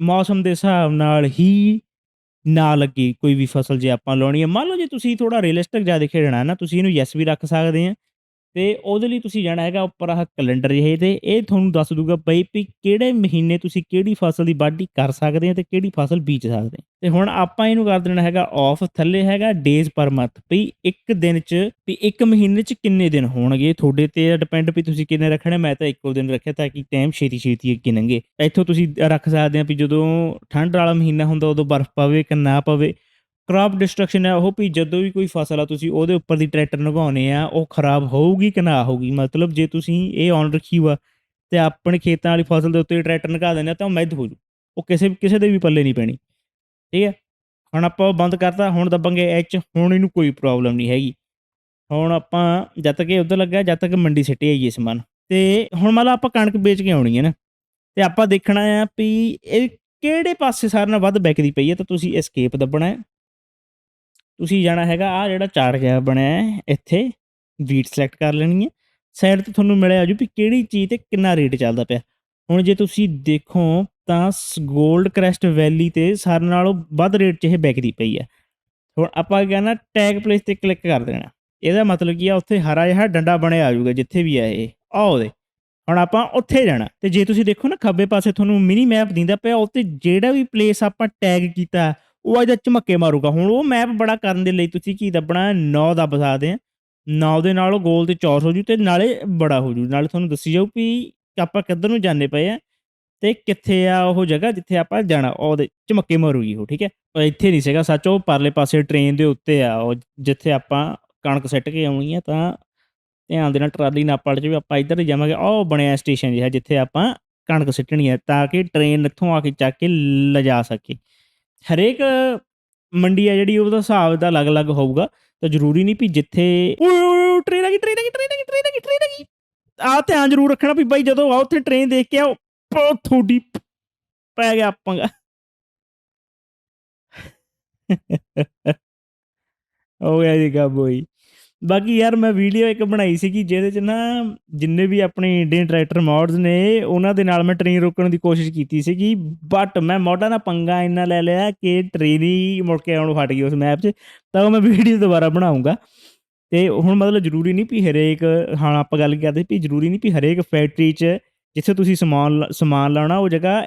ਮੌਸਮ ਦੇ ਹਿਸਾਬ ਨਾਲ ਹੀ ਨਾ ਲੱਗੀ ਕੋਈ ਵੀ ਫਸਲ ਜੇ ਆਪਾਂ ਲਾਉਣੀ ਹੈ। ਮੰਨ ਲਓ ਜੇ ਤੁਸੀਂ ਥੋੜਾ ਰੀਅਲਿਸਟਿਕ ਜ਼ਿਆਦਾ ਖੇਡਣਾ ਹੈ ਨਾ, ਤੁਸੀਂ ਇਹਨੂੰ ਯੈਸ ਵੀ ਰੱਖ ਸਕਦੇ ਆ ਤੇ ਉਹਦੇ ਲਈ ਤੁਸੀਂ ਜਾਣਾ ਹੈਗਾ ਉੱਪਰ ਆਹ ਕੈਲੰਡਰ ਜਿਹੇ ਤੇ, ਇਹ ਤੁਹਾਨੂੰ ਦੱਸ ਦੂਗਾ ਬਈ ਵੀ ਕਿਹੜੇ ਮਹੀਨੇ ਤੁਸੀਂ ਕਿਹੜੀ ਫਸਲ ਦੀ ਵਾਢੀ ਕਰ ਸਕਦੇ ਆ ਤੇ ਕਿਹੜੀ ਫਸਲ ਬੀਜ ਸਕਦੇ ਆ ਤੇ ਹੁਣ ਆਪਾਂ ਇਹਨੂੰ ਕਰ ਦੇਣਾ ਹੈਗਾ ਆਫ ਥੱਲੇ ਹੈਗਾ ਡੇਜ਼ ਪਰ ਮੰਥ ਵੀ ਇੱਕ ਦਿਨ ਚ, ਵੀ ਇੱਕ ਮਹੀਨੇ ਚ ਕਿੰਨੇ ਦਿਨ ਹੋਣਗੇ? ਤੁਹਾਡੇ ਤੇ ਡਿਪੈਂਡ ਵੀ ਤੁਸੀਂ ਕਿੰਨੇ ਰੱਖਣੇ, ਮੈਂ ਤਾਂ ਇੱਕੋ ਦਿਨ ਰੱਖਿਆ ਤਾਂ ਕਿ ਟਾਈਮ ਛੇਤੀ ਛੇਤੀ ਅੱਗੇ ਲੰਘੇ। ਇੱਥੋਂ ਤੁਸੀਂ ਰੱਖ ਸਕਦੇ ਆ ਵੀ ਜਦੋਂ ਠੰਡ ਵਾਲਾ ਮਹੀਨਾ ਹੁੰਦਾ, ਉਦੋਂ ਬਰਫ਼ ਪਵੇ ਕਿ ਨਾ ਪਵੇ। ਕ੍ਰੌਪ ਡਿਸਟਰਕਸ਼ਨ ਹੈ, ਉਹ ਵੀ ਜਦੋਂ ਵੀ ਕੋਈ ਫਸਲ ਆ, ਤੁਸੀਂ ਉਹਦੇ ਉੱਪਰ ਦੀ ਟਰੈਕਟਰ ਲਗਾਉਣੇ ਆ, ਉਹ ਖਰਾਬ ਹੋਊਗੀ ਕਿ ਨਾ ਹੋਊਗੀ? ਮਤਲਬ ਜੇ ਤੁਸੀਂ ਇਹ ਔਨ ਰੱਖੀ ਵਾ ਤੇ ਆਪਣੇ ਖੇਤਾਂ ਵਾਲੀ ਫਸਲ ਦੇ ਉੱਤੇ ਟਰੈਕਟਰ ਲਗਾ ਦਿੰਦੇ ਆ, ਤਾਂ ਉਹ ਮੈਦ ਹੋ ਜੂ। ਉਹ ਕਿਸੇ ਕਿਸੇ ਦੇ ਵੀ ਪੱਲੇ ਨਹੀਂ ਪੈਣੀ। ਠੀਕ ਹੈ? ਹੁਣ ਆਪਾਂ ਉਹ ਬੰਦ ਕਰਤਾ, ਹੁਣ ਦੱਬਾਂਗੇ ਐਚ ਹੁਣ ਇਹਨੂੰ ਕੋਈ ਪ੍ਰੋਬਲਮ ਨਹੀਂ ਹੈਗੀ। ਹੁਣ ਆਪਾਂ ਜਦ ਤੱਕ ਇਹ ਉੱਧਰ ਲੱਗਾ, ਜਦ ਤੱਕ ਮੰਡੀ ਸਿੱਟੇ ਆਈਏ ਸਮਾਨ ਤੇ ਹੁਣ ਮੰਨ ਲਾ ਆਪਾਂ ਕਣਕ ਵੇਚ ਕੇ ਆਉਣੀ ਹੈ ਨਾ, ਤੇ ਆਪਾਂ ਦੇਖਣਾ ਆ ਵੀ ਇਹ ਕਿਹੜੇ ਪਾਸੇ ਸਾਰਿਆਂ ਨਾਲ ਵੱਧ ਵਿਕਦੀ ਪਈ ਹੈ, ਤਾਂ ਤੁਸੀਂ ਐਸਕੇਪ ਦੱਬਣਾ ਹੈ। ਤੁਸੀਂ ਜਾਣਾ ਹੈਗਾ ਆ ਜਿਹੜਾ ਚਾਰ ਜਿਹਾ ਬਣਿਆ ਇੱਥੇ ਵੀਟ ਸਿਲੈਕਟ ਕਰ ਲੈਣੀ ਹੈ। ਸਾਈਡ ਤੇ ਤੁਹਾਨੂੰ ਮਿਲਿਆ ਆਜੂ ਵੀ ਕਿਹੜੀ ਚੀਜ਼ ਤੇ ਕਿੰਨਾ ਰੇਟ ਚੱਲਦਾ ਪਿਆ। ਹੁਣ ਜੇ ਤੁਸੀਂ ਦੇਖੋ ਤਾਂ 골ਡ ਕ੍ਰੈਸਟ ਵੈਲੀ ਤੇ ਸਾਰਿਆਂ ਨਾਲੋਂ ਵੱਧ ਰੇਟ 'ਚ ਇਹ ਵਿਕਦੀ ਪਈ ਹੈ। ਹੁਣ ਆਪਾਂ ਕਹਿੰਦਾ ਟੈਗ ਪਲੇਸ ਤੇ ਕਲਿੱਕ ਕਰ ਦੇਣਾ। ਇਹਦਾ ਮਤਲਬ ਕੀ ਆ, ਉੱਥੇ ਹਰਾ ਜਿਹਾ ਡੰਡਾ ਬਣਿਆ ਆ ਆਜੂਗਾ, ਜਿੱਥੇ ਵੀ ਆ ਇਹ, ਆ ਉਹਦੇ। ਹੁਣ ਆਪਾਂ ਉੱਥੇ ਜਾਣਾ, ਤੇ ਜੇ ਤੁਸੀਂ ਦੇਖੋ ਨਾ ਖੱਬੇ ਪਾਸੇ ਤੁਹਾਨੂੰ ਮਿਨੀ ਮੈਪ ਦਿੰਦਾ ਪਿਆ ਉੱਤੇ ਜਿਹੜਾ ਵੀ ਪਲੇਸ ਆਪਾਂ ਟੈਗ ਕੀਤਾ ਉਹ ਇਹਦਾ ਝਮੱਕੇ ਮਾਰੂਗਾ। ਹੁਣ ਉਹ ਮੈਪ ਬੜਾ ਕਰਨ ਦੇ ਲਈ ਤੁਸੀਂ ਕੀ ਦੱਬਣਾ 9 ਦੱਬ ਸਕਦੇ ਆ। 9 ਦੇ ਨਾਲ ਉਹ ਗੋਲ ਤੇ ਚੌਰ ਹੋ ਜੂ ਤੇ ਨਾਲੇ ਬੜਾ ਹੋ ਜੂ। ਨਾਲੇ ਤੁਹਾਨੂੰ ਦੱਸੀ ਜਾਊ ਵੀ ਆਪਾਂ ਕਿੱਧਰ ਨੂੰ ਜਾਂਦੇ ਪਏ ਆ ਤੇ ਕਿੱਥੇ ਆ ਉਹ ਜਗ੍ਹਾ ਜਿੱਥੇ ਆਪਾਂ ਜਾਣਾ, ਉਹਦੇ ਝਮੱਕੇ ਮਾਰੂਗੀ ਉਹ, ਠੀਕ ਹੈ? ਉਹ ਇੱਥੇ ਨਹੀਂ ਸੀਗਾ, ਸੱਚ ਉਹ ਪਰਲੇ ਪਾਸੇ ਟ੍ਰੇਨ ਦੇ ਉੱਤੇ ਆ, ਉਹ ਜਿੱਥੇ ਆਪਾਂ ਕਣਕ ਸਿੱਟ ਕੇ ਆਉਣੀ ਆ ਤਾਂ ਧਿਆਨ ਦੇ ਨਾਲ ਟਰਾਲੀ ਨਾ ਪੜ ਜਾਵੇ ਆਪਾਂ ਇੱਧਰ ਹੀ ਜਾਵਾਂਗੇ। ਉਹ ਬਣਿਆ ਸਟੇਸ਼ਨ ਜਿਹਾ ਜਿੱਥੇ ਆਪਾਂ ਕਣਕ ਸਿੱਟਣੀ ਹੈ ਤਾਂ ਕਿ ਟ੍ਰੇਨ ਇੱਥੋਂ ਆ ਕੇ ਚੱਕ ਕੇ ਲਿਜਾ ਸਕੇ ਹਰੇਕ ਮੰਡੀ ਆ ਜਿਹੜੀ, ਉਹਦਾ ਹਿਸਾਬ ਦਾ ਅਲੱਗ-ਅਲੱਗ ਹੋਊਗਾ। ਤਾਂ ਜ਼ਰੂਰੀ ਨਹੀਂ ਵੀ ਜਿੱਥੇ ਓਏ ਟ੍ਰੇਨ ਆ ਗਈ ਟ੍ਰੇਨ ਆ ਗਈ ਟ੍ਰੇਨ ਆ ਗਈ ਟ੍ਰੇਨ ਆ ਗਈ ਟ੍ਰੇਨ ਆ ਗਈ ਆ ਧਿਆਨ ਜ਼ਰੂਰ ਰੱਖਣਾ ਵੀ ਬਾਈ ਜਦੋਂ ਆ ਉੱਥੇ ਟ੍ਰੇਨ ਦੇਖ ਕੇ ਆਓ ਥੋੜੀ ਪੈ ਗਿਆ ਪੰਗਾ (laughs) ਹੋ ਗਿਆ ਜੀ ਕਾ ਬੋਈ ਬਾਕੀ ਯਾਰ ਮੈਂ ਵੀਡੀਓ ਇੱਕ ਬਣਾਈ ਸੀਗੀ ਜਿਹਦੇ 'ਚ ਨਾ ਜਿੰਨੇ ਵੀ ਆਪਣੇ ਇੰਡੀਅਨ ਟਰੈਕਟਰ ਮੋਡਸ ਨੇ, ਉਹਨਾਂ ਦੇ ਨਾਲ ਮੈਂ ਟ੍ਰੇਨ ਰੋਕਣ ਦੀ ਕੋਸ਼ਿਸ਼ ਕੀਤੀ ਸੀਗੀ ਬਟ ਮੈਂ ਮੋਢਾਂ ਦਾ ਪੰਗਾ ਇੰਨਾ ਲੈ ਲਿਆ ਕਿ ਟ੍ਰੇਨ ਹੀ ਮੁੜ ਕੇ ਆਉਣ ਹਟ ਗਈ ਉਸ ਮੈਪ 'ਚ, ਤਾਂ ਉਹ ਮੈਂ ਵੀਡੀਓ ਦੁਬਾਰਾ ਬਣਾਉਂਗਾ। ਤੇ ਹੁਣ ਮਤਲਬ ਜ਼ਰੂਰੀ ਨਹੀਂ ਵੀ ਹਰੇਕ, ਹਾਂ, ਆਪਾਂ ਗੱਲ ਕਰਦੇ ਵੀ ਜ਼ਰੂਰੀ ਨਹੀਂ ਵੀ ਹਰੇਕ ਫੈਕਟਰੀ 'ਚ ਜਿੱਥੇ ਤੁਸੀਂ ਸਮਾਨ ਲ- ਸਮਾਨ ਲਾਉਣਾ ਉਹ ਜਗ੍ਹਾ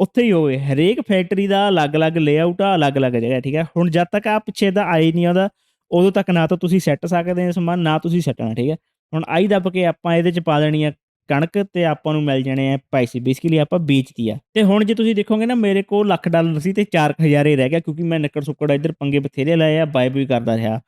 ਉੱਥੇ ਹੀ ਹੋਵੇ। ਹਰੇਕ ਫੈਕਟਰੀ ਦਾ ਅਲੱਗ-ਅਲੱਗ ਲੇਆਊਟ ਆ, ਅਲੱਗ-ਅਲੱਗ ਜਗ੍ਹਾ, ਠੀਕ ਹੈ ਹੁਣ ਜਦ ਤੱਕ ਆ ਪਿੱਛੇ ਦਾ ਆਏ ਨਹੀਂ ਆਉਂਦਾ ਉਦੋਂ ਤੱਕ ਨਾ ਤਾਂ ਤੁਸੀਂ ਸੈੱਟ ਸਕਦੇ ਹੋ ਸਮਾਨ, ਨਾ ਤੁਸੀਂ ਸੱਟਣਾ, ਠੀਕ ਹੈ? ਹੁਣ ਆਈ ਦੱਬ ਕੇ ਆਪਾਂ ਇਹਦੇ ਚ ਪਾ ਦੇਣੀ ਆ ਕਣਕ ਤੇ ਆਪਾਂ ਨੂੰ ਮਿਲ ਜਾਣੇ ਆ ਪੈਸੇ ਬੇਸਿਕਲੀ ਆਪਾਂ ਵੇਚਤੀ ਆ। ਤੇ ਹੁਣ ਜੇ ਤੁਸੀਂ ਦੇਖੋਗੇ ਨਾ ਮੇਰੇ ਕੋਲ ਲੱਖ ਡਾਲਰ ਸੀ ਤੇ 4000 ਹੀ ਰਹਿ ਗਿਆ ਕਿਉਂਕਿ ਮੈਂ ਨੱਕੜ ਸੁੱਕੜ ਇੱਧਰ ਪੰਗੇ ਬਥੇਰੇ ਲਾਏ ਆ ਬਾਈ ਵੀ ਕਰਦਾ ਰਿਹਾ।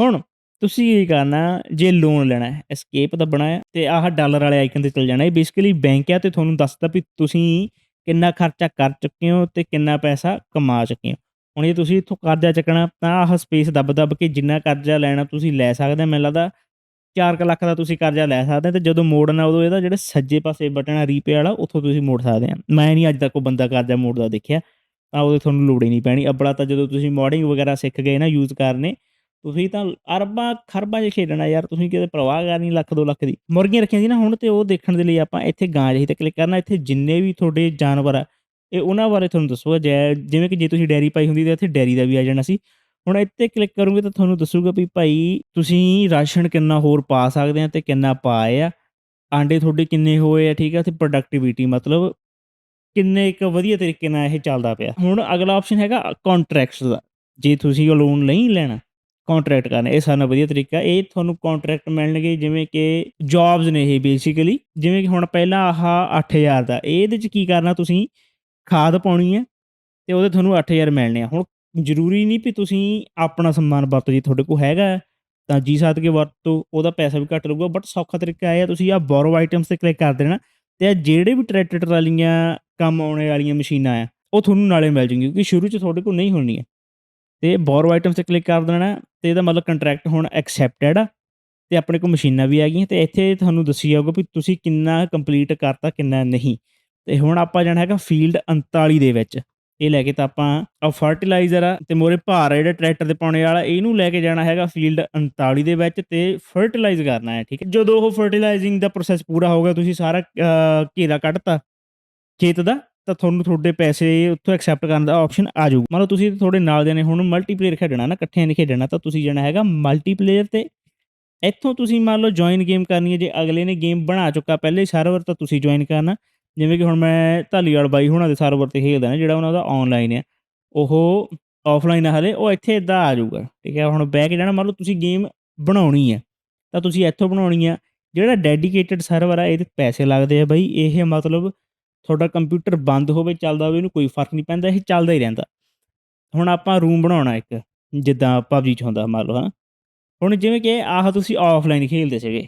ਹੁਣ ਤੁਸੀਂ ਕੀ ਕਰਨਾ, ਜੇ ਲੋਨ ਲੈਣਾ ਹੈ ਐਸਕੇਪ ਦੱਬਣਾ ਹੈ ਤੇ ਆਹ ਡਾਲਰ ਵਾਲੇ ਆਈਕਨ ਤੇ ਚਲ ਜਾਣਾ। ਇਹ ਬੇਸਿਕਲੀ ਬੈਂਕ ਆ ਤੇ ਤੁਹਾਨੂੰ ਦੱਸਦਾ ਵੀ ਤੁਸੀਂ ਕਿੰਨਾ ਖਰਚਾ ਕਰ ਚੁੱਕੇ ਹੋ ਤੇ ਕਿੰਨਾ ਪੈਸਾ ਕਮਾ ਚੁੱਕੇ ਹੋ। ਹੁਣ ਜੇ ਤੁਸੀਂ ਇੱਥੋਂ ਕਰਜ਼ਾ ਚੱਕਣਾ, ਤਾਂ ਆਹ ਸਪੇਸ ਦੱਬ ਦੱਬ ਕੇ ਜਿੰਨਾ ਕਰਜ਼ਾ ਲੈਣਾ ਤੁਸੀਂ ਲੈ ਸਕਦੇ ਹੋ ਮੈਨੂੰ ਲੱਗਦਾ 4 ਲੱਖ ਦਾ ਤੁਸੀਂ ਕਰਜ਼ਾ ਲੈ ਸਕਦੇ ਹੋ ਤੇ ਜਦੋਂ ਮੋੜਨਾ ਉਦੋਂ ਇਹਦਾ ਜਿਹੜਾ ਸੱਜੇ ਪਾਸੇ ਬਟਨ ਆ ਰੀਪੇ ਵਾਲਾ, ਉੱਥੋਂ ਤੁਸੀਂ ਮੋੜ ਸਕਦੇ ਆ। ਮੈਂ ਨਹੀਂ ਅੱਜ ਤੱਕ ਕੋਈ ਬੰਦਾ ਕਰਜ਼ਾ ਮੋੜਦਾ ਦੇਖਿਆ, ਤਾਂ ਉਹਦੇ ਤੁਹਾਨੂੰ ਲੋੜ ਹੀ ਨਹੀਂ ਪੈਣੀ। ਅੱਬੜਾ ਤਾਂ ਜਦੋਂ ਤੁਸੀਂ ਮੋਡਿੰਗ ਵਗੈਰਾ ਸਿੱਖ ਗਏ ਨਾ ਯੂਜ਼ ਕਰਨੇ ਤੁਸੀਂ ਤਾਂ ਅਰਬਾਂ ਖਰਬਾਂ 'ਚ ਖੇਡਣਾ ਯਾਰ, ਤੁਸੀਂ ਕਿਤੇ ਪ੍ਰਵਾਹ ਕਰਨੀ ਲੱਖ 2 ਲੱਖ ਦੀ। ਮੁਰਗੀਆਂ ਰੱਖੀਆਂ ਸੀ ਨਾ, ਹੁਣ ਤੇ ਉਹ ਦੇਖਣ ਦੇ ਲਈ ਆਪਾਂ ਇੱਥੇ ਗਾਂ ਜਿਹੀ ਤੇ ਕਲਿੱਕ ਕਰਨਾ, ਇੱਥੇ ਜਿੰਨੇ ਵੀ ਤੁਹਾਡੇ ਜਾਨਵਰ ਆ ਇਹ ਉਹਨਾਂ ਬਾਰੇ ਤੁਹਾਨੂੰ ਦੱਸੂਗਾ, ਜੈ ਜਿਵੇਂ ਕਿ ਜੇ ਤੁਸੀਂ ਡੈਰੀ ਪਾਈ ਹੁੰਦੀ ਤਾਂ ਇੱਥੇ ਡੈਰੀ ਦਾ ਵੀ ਆ ਜਾਣਾ ਸੀ। ਹੁਣ ਇੱਥੇ ਕਲਿੱਕ ਕਰੋਗੇ ਤਾਂ ਤੁਹਾਨੂੰ ਦੱਸੂਗਾ ਵੀ ਭਾਈ ਤੁਸੀਂ ਰਾਸ਼ਨ ਕਿੰਨਾ ਹੋਰ ਪਾ ਸਕਦੇ ਆ ਤੇ ਕਿੰਨਾ ਪਾਏ ਆ। ਆਂਡੇ ਤੁਹਾਡੇ ਕਿੰਨੇ ਹੋਏ ਆ, ਠੀਕ ਆ? ਤੇ ਪ੍ਰੋਡਕਟਿਵਿਟੀ ਮਤਲਬ ਕਿੰਨੇ ਇੱਕ ਵਧੀਆ ਤਰੀਕੇ ਨਾਲ ਇਹ ਚੱਲਦਾ ਪਿਆ। ਹੁਣ ਅਗਲਾ ਆਪਸ਼ਨ ਹੈਗਾ ਕੰਟਰੈਕਟਸ ਦਾ। ਜੇ ਤੁਸੀਂ ਉਹ ਲੋਨ ਨਹੀਂ ਲੈਣਾ ਕੰਟਰੈਕਟ ਕਰਨਾ, ਇਹ ਸਾਰਿਆਂ ਵਧੀਆ ਤਰੀਕਾ। ਇਹ ਤੁਹਾਨੂੰ ਕੰਟਰੈਕਟ ਮਿਲਣਗੇ ਜਿਵੇਂ ਕਿ ਜੌਬਸ ਨੇ ਇਹ ਬੇਸਿਕਲੀ ਜਿਵੇਂ ਕਿ ਹੁਣ ਪਹਿਲਾਂ ਆਹ 8000 ਦਾ, ਇਹਦੇ ਚ ਕੀ ਕਰਨਾ ਤੁਸੀਂ? ਖਾਦ ਪਾਉਣੀ ਹੈ ਤੇ ਉਹਦੇ ਤੁਹਾਨੂੰ 8000 ਮਿਲਣੇ ਆ। ਹੁਣ ਜ਼ਰੂਰੀ ਨਹੀਂ ਵੀ ਤੁਸੀਂ ਆਪਣਾ ਸਮਾਨ ਵਰਤੋ ਜੀ ਤੁਹਾਡੇ ਕੋਲ ਹੈਗਾ ਤਾਂ ਜੀ ਸਾਥ ਕੇ ਵਰਤੋ, ਉਹਦਾ ਪੈਸਾ ਵੀ ਘੱਟ ਲੱਗੂਗਾ ਬਟ ਸੌਖਾ ਤਰੀਕਾ ਇਹ ਆ ਤੁਸੀਂ ਆ ਬੋਰੋ ਆਈਟਮਸ ਤੇ ਕਲਿੱਕ ਕਰ ਦੇਣਾ ਤੇ ਆਹ ਜਿਹੜੇ ਵੀ ਟਰੈਕਟਰ ਟਰਾਲੀਆਂ ਕੰਮ ਆਉਣੇ ਵਾਲੀਆਂ ਮਸ਼ੀਨਾਂ ਆ, ਉਹ ਤੁਹਾਨੂੰ ਨਾਲੇ ਮਿਲ ਜਾਣਗੀਆਂ ਕਿਉਂਕਿ ਸ਼ੁਰੂ 'ਚ ਤੁਹਾਡੇ ਕੋਲ ਨਹੀਂ ਹੋਣੀ ਹੈ ਤੇ ਬੋਰੋ ਆਈਟਮਸ ਤੇ ਕਲਿੱਕ ਕਰ ਦੇਣਾ ਤੇ ਇਹਦਾ ਮਤਲਬ ਕੰਟਰੈਕਟ ਹੁਣ ਐਕਸੈਪਟਡ ਆ ਤੇ ਆਪਣੇ ਕੋਲ ਮਸ਼ੀਨਾਂ ਵੀ ਆ ਗਈਆਂ ਤੇ ਇੱਥੇ ਤੁਹਾਨੂੰ ਦੱਸੀ ਜਾਊਗਾ ਵੀ ਤੁਸੀਂ ਕਿੰਨਾ ਕੰਪਲੀਟ ਕਰਤਾ, ਕਿੰਨਾ ਨਹੀਂ। ਤੇ ਹੁਣ ਆਪਾਂ ਜਾਣਾ ਹੈਗਾ ਫੀਲਡ 39 ਦੇ ਵਿੱਚ। ਇਹ ਲੈ ਕੇ ਤਾਂ ਆਪਾਂ ਆ ਫਰਟੀਲਾਈਜ਼ਰ ਆ ਤੇ ਮੋਰੇ ਭਾਰ ਆ ਜਿਹੜਾ ਟਰੈਕਟਰ ਦੇ ਪਾਉਣੇ ਵਾਲਾ, ਇਹਨੂੰ ਲੈ ਕੇ ਜਾਣਾ ਹੈਗਾ ਫੀਲਡ 39 ਦੇ ਵਿੱਚ ਤੇ ਫਰਟੀਲਾਈਜ਼ ਕਰਨਾ ਹੈ, ਠੀਕ ਹੈ? ਜਦੋਂ ਉਹ ਫਰਟੀਲਾਈਜ਼ਿੰਗ ਦਾ ਪ੍ਰੋਸੈਸ ਪੂਰਾ ਹੋ ਗਿਆ, ਤੁਸੀਂ ਸਾਰਾ ਘੇਰਾ ਕੱਢਤਾ, ਖੇਤ ਦਾ, ਤਾਂ ਤੁਹਾਨੂੰ ਤੁਹਾਡੇ ਪੈਸੇ ਉੱਥੋਂ ਐਕਸੈਪਟ ਕਰਨ ਦਾ ਆਪਸ਼ਨ ਆ ਜਾਊਗਾ ਮੰਨ ਲਓ ਤੁਸੀਂ ਤੁਹਾਡੇ ਨਾਲ ਦੇ ਨੇ, ਹੁਣ ਮਲਟੀਪਲੇਅਰ ਖੇਡਣਾ ਨਾ, ਇਕੱਠਿਆਂ ਨੇ ਖੇਡਣਾ, ਤਾਂ ਤੁਸੀਂ ਜਾਣਾ ਹੈਗਾ ਮਲਟੀਪਲੇਅਰ ਤੇ। ਇੱਥੋਂ ਤੁਸੀਂ ਮੰਨ ਲਓ ਜੁਆਇਨ ਗੇਮ ਕਰਨੀ ਹੈ, ਜੇ ਅਗਲੇ ਨੇ ਗੇਮ ਬਣਾ ਚੁੱਕਾ ਪਹਿਲੇ ਸਰਵਰ ਤਾਂ ਤੁਸੀਂ ਜੁਆਇਨ ਕਰਨਾ। ਜਿਵੇਂ ਕਿ ਹੁਣ ਮੈਂ ਧਾਲੀਵਾਲ ਬਾਈ ਹੁਣਾਂ ਦੇ ਸਰਵਰ ਤੇ ਖੇਡਦਾ ਨਾ, ਜਿਹੜਾ ਉਹਨਾਂ ਦਾ ਆਨਲਾਈਨ ਹੈ ਉਹ ਆਫਲਾਈਨ ਆ ਹਲੇ, ਉਹ ਇੱਥੇ ਇਦਾਂ ਆ ਜਾਊਗਾ, ਠੀਕ ਹੈ? ਹੁਣ ਬੈਕ ਜਾਣਾ ਮੰਨ ਲਓ ਤੁਸੀਂ ਗੇਮ ਬਣਾਉਣੀ ਹੈ ਤਾਂ ਤੁਸੀਂ ਇੱਥੋਂ ਬਣਾਉਣੀ ਆ, ਜਿਹੜਾ ਡੈਡੀਕੇਟਿਡ ਸਰਵਰ ਆ, ਇਹਦੇ ਪੈਸੇ ਲੱਗਦੇ ਆ ਬਾਈ, ਇਹ ਮਤਲਬ ਤੁਹਾਡਾ ਕੰਪਿਊਟਰ ਬੰਦ ਹੋਵੇ, ਚੱਲਦਾ ਹੋਵੇ, ਇਹਨੂੰ ਕੋਈ ਫ਼ਰਕ ਨਹੀਂ ਪੈਂਦਾ, ਇਹ ਚੱਲਦਾ ਹੀ ਰਹਿੰਦਾ। ਹੁਣ ਆਪਾਂ ਰੂਮ ਬਣਾਉਣਾ ਇੱਕ, ਜਿੱਦਾਂ ਪਬਜੀ ਚ ਹੁੰਦਾ ਮੰਨ ਲਓ ਹਾਂ ਹੁਣ ਜਿਵੇਂ ਕਿ ਆਹ ਤੁਸੀਂ ਆਫਲਾਈਨ ਖੇਡਦੇ ਸੀਗੇ,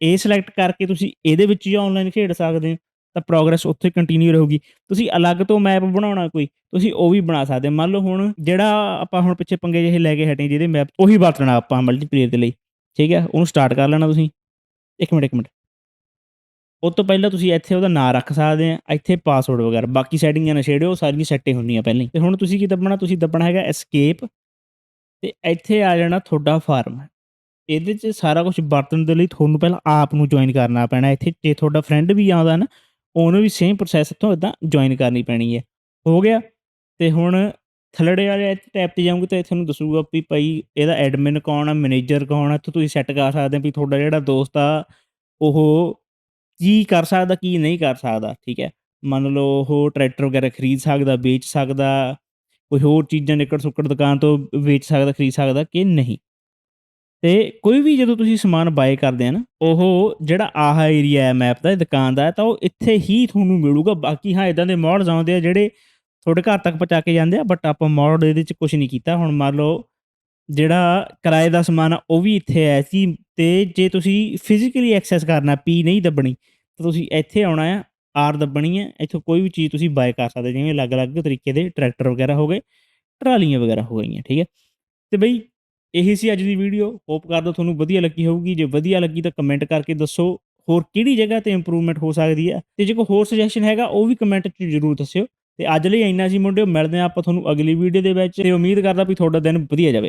ਇਹ ਸਿਲੈਕਟ ਕਰਕੇ ਤੁਸੀਂ ਇਹਦੇ ਵਿੱਚ ਹੀ ਆਨਲਾਈਨ ਖੇਡ ਸਕਦੇ ਹੋ। ਤਾਂ ਪ੍ਰੋਗਰੈਸ ਉੱਥੇ ਕੰਟੀਨਿਊ ਰਹੂਗੀ। ਤੁਸੀਂ ਅਲੱਗ ਤੋਂ ਮੈਪ ਬਣਾਉਣਾ ਕੋਈ, ਤੁਸੀਂ ਉਹ ਵੀ ਬਣਾ ਸਕਦੇ। ਮੰਨ ਲਓ ਹੁਣ ਜਿਹੜਾ ਆਪਾਂ ਹੁਣ ਪਿੱਛੇ ਪੰਗੇ ਜਿਹੇ ਲੈ ਕੇ ਹਟੇ ਜਿਹਦੇ ਮੈਪ ਉਹੀ ਵਰਤਣਾ ਆਪਾਂ ਮਲਟੀਪਲੇਅਰ ਦੇ ਲਈ। ਠੀਕ ਹੈ? ਉਹਨੂੰ ਸਟਾਰਟ ਕਰ ਲੈਣਾ ਤੁਸੀਂ। ਇੱਕ ਮਿੰਟ ਇੱਕ ਮਿੰਟ। ਉਹ ਤੋਂ ਪਹਿਲਾਂ ਤੁਸੀਂ ਇੱਥੇ ਉਹਦਾ ਨਾਂ ਰੱਖ ਸਕਦੇ ਆ, ਇੱਥੇ ਪਾਸਵਰਡ ਵਗੈਰਾ। ਬਾਕੀ ਸੈਟਿੰਗਾਂ ਨਾ ਛੇੜਿਓ ਸਾਰੀਆਂ ਸੈਟਿੰਗ ਹੁੰਦੀਆਂ ਪਹਿਲਾਂ ਹੀ। ਤੇ ਹੁਣ ਤੁਸੀਂ ਕੀ ਦੱਬਣਾ? ਤੁਸੀਂ ਦੱਬਣਾ ਹੈਗਾ ਐਸਕੇਪ ਤੇ ਇੱਥੇ ਆ ਜਾਣਾ ਤੁਹਾਡਾ ਫਾਰਮ ਇਹਦੇ 'ਚ ਸਾਰਾ ਕੁਝ ਵਰਤਣ ਦੇ ਲਈ ਤੁਹਾਨੂੰ ਪਹਿਲਾਂ ਆਪ ਨੂੰ ਜੁਆਇਨ ਕਰਨਾ ਪੈਣਾ। ਇੱਥੇ ਜੇ ਤੁਹਾਡਾ ਫਰੈਂਡ ਵੀ ਆਉਂਦਾ ਨਾ ਉਹਨੂੰ ਵੀ ਸੇਮ ਪ੍ਰੋਸੈਸ ਇੱਥੋਂ ਇਦਾਂ ਜੁਆਇਨ ਕਰਨੀ ਪੈਣੀ ਹੈ। ਹੋ ਗਿਆ। ਤੇ ਹੁਣ ਥੱਲੜੇ ਵਾਲੇ ਟੈਪ ਤੇ ਜਾਓਗੇ ਤਾਂ ਤੁਹਾਨੂੰ ਦੱਸੂਗਾ ਵੀ ਭਾਈ ਇਹਦਾ ਐਡਮਿਨ ਕੌਣ ਆ ਮੈਨੇਜਰ ਕੌਣ ਆ, ਇੱਥੋਂ ਤੁਸੀਂ ਸੈੱਟ ਕਰ ਸਕਦੇ ਹੋ ਵੀ ਤੁਹਾਡਾ ਜਿਹੜਾ ਦੋਸਤ ਆ, ਉਹ ਕੀ ਕਰ ਸਕਦਾ, ਕੀ ਨਹੀਂ ਕਰ ਸਕਦਾ, ਠੀਕ ਹੈ। ਮੰਨ ਲਓ ਉਹ ਟਰੈਕਟਰ ਵਗੈਰਾ ਖਰੀਦ ਸਕਦਾ, ਵੇਚ ਸਕਦਾ, ਕੋਈ ਹੋਰ ਚੀਜ਼ਾਂ ਨਿਕੜ ਸੁੱਕੜ ਦੁਕਾਨ ਤੋਂ ਵੇਚ ਸਕਦਾ, ਖਰੀਦ ਸਕਦਾ ਕਿ ਨਹੀਂ। ਤੇ ਕੋਈ ਵੀ ਜਦੋਂ ਤੁਸੀਂ ਸਮਾਨ ਬਾਏ ਕਰਦੇ ਆ ਨਾ, ਉਹ ਜਿਹੜਾ ਆਹ ਏਰੀਆ ਹੈ ਮੈਪ ਦਾ ਦੁਕਾਨ ਦਾ ਤਾਂ ਉਹ ਇੱਥੇ ਹੀ ਤੁਹਾਨੂੰ ਮਿਲੂਗਾ। ਬਾਕੀ ਹਾਂ ਇਦਾਂ ਦੇ ਮੋਡਸ ਆਉਂਦੇ ਆ ਜਿਹੜੇ ਤੁਹਾਡੇ ਘਰ ਤੱਕ ਪਹੁੰਚਾ ਕੇ ਜਾਂਦੇ ਆ ਬਟ ਆਪਾਂ ਮੋਡ ਇਹਦੇ ਚ ਕੁਝ ਨਹੀਂ ਕੀਤਾ। ਹੁਣ ਮੰਨ ਲਓ ਜਿਹੜਾ ਕਿਰਾਏ ਦਾ ਸਮਾਨ ਆ, ਉਹ ਵੀ ਇੱਥੇ ਹੈ ਸੀ ਤੇ ਜੇ ਤੁਸੀਂ ਫਿਜ਼ੀਕਲੀ ਐਕਸੈਸ ਕਰਨਾ ਪੀ ਨਹੀਂ ਦੱਬਣੀ, ਤਾਂ ਤੁਸੀਂ ਇੱਥੇ ਆਉਣਾ ਆ ਆਰ ਦੱਬਣੀ ਹੈ ਇੱਥੋਂ ਕੋਈ ਵੀ ਚੀਜ਼ ਤੁਸੀਂ ਬਾਏ ਕਰ ਸਕਦੇ ਜਿਵੇਂ ਅਲੱਗ-ਅਲੱਗ ਤਰੀਕੇ ਦੇ ਟਰੈਕਟਰ ਵਗੈਰਾ ਹੋ ਗਏ, ਟਰਾਲੀਆਂ ਵਗੈਰਾ ਹੋ ਗਈਆਂ, ਠੀਕ ਹੈ। ਤੇ ਬਈ ਇਹੀ ਸੀ ਅੱਜ ਦੀ ਵੀਡੀਓ ਹੋਪ ਕਰਦਾ ਤੁਹਾਨੂੰ ਵਧੀਆ ਲੱਗੀ ਹੋਊਗੀ। ਜੇ ਵਧੀਆ ਲੱਗੀ ਤਾਂ ਕਮੈਂਟ ਕਰਕੇ ਦੱਸੋ ਹੋਰ ਕਿਹੜੀ ਜਗ੍ਹਾ ਤੇ ਇੰਪਰੂਵਮੈਂਟ ਹੋ ਸਕਦੀ ਹੈ। ਤੇ ਜੇ ਕੋਈ ਹੋਰ ਸੁਜੈਸ਼ਨ ਹੈਗਾ, ਉਹ ਵੀ ਕਮੈਂਟ 'ਚ ਜ਼ਰੂਰ ਦੱਸਿਓ। ਤੇ ਅੱਜ ਲਈ ਇੰਨਾ ਸੀ ਮੁੰਡਿਓ। ਮਿਲਦੇ ਹਾਂ ਆਪਾਂ ਤੁਹਾਨੂੰ ਅਗਲੀ ਵੀਡੀਓ ਦੇ ਵਿੱਚ। ਤੇ ਉਮੀਦ ਕਰਦਾ ਵੀ ਤੁਹਾਡਾ ਦਿਨ ਵਧੀਆ ਜਾਵੇ।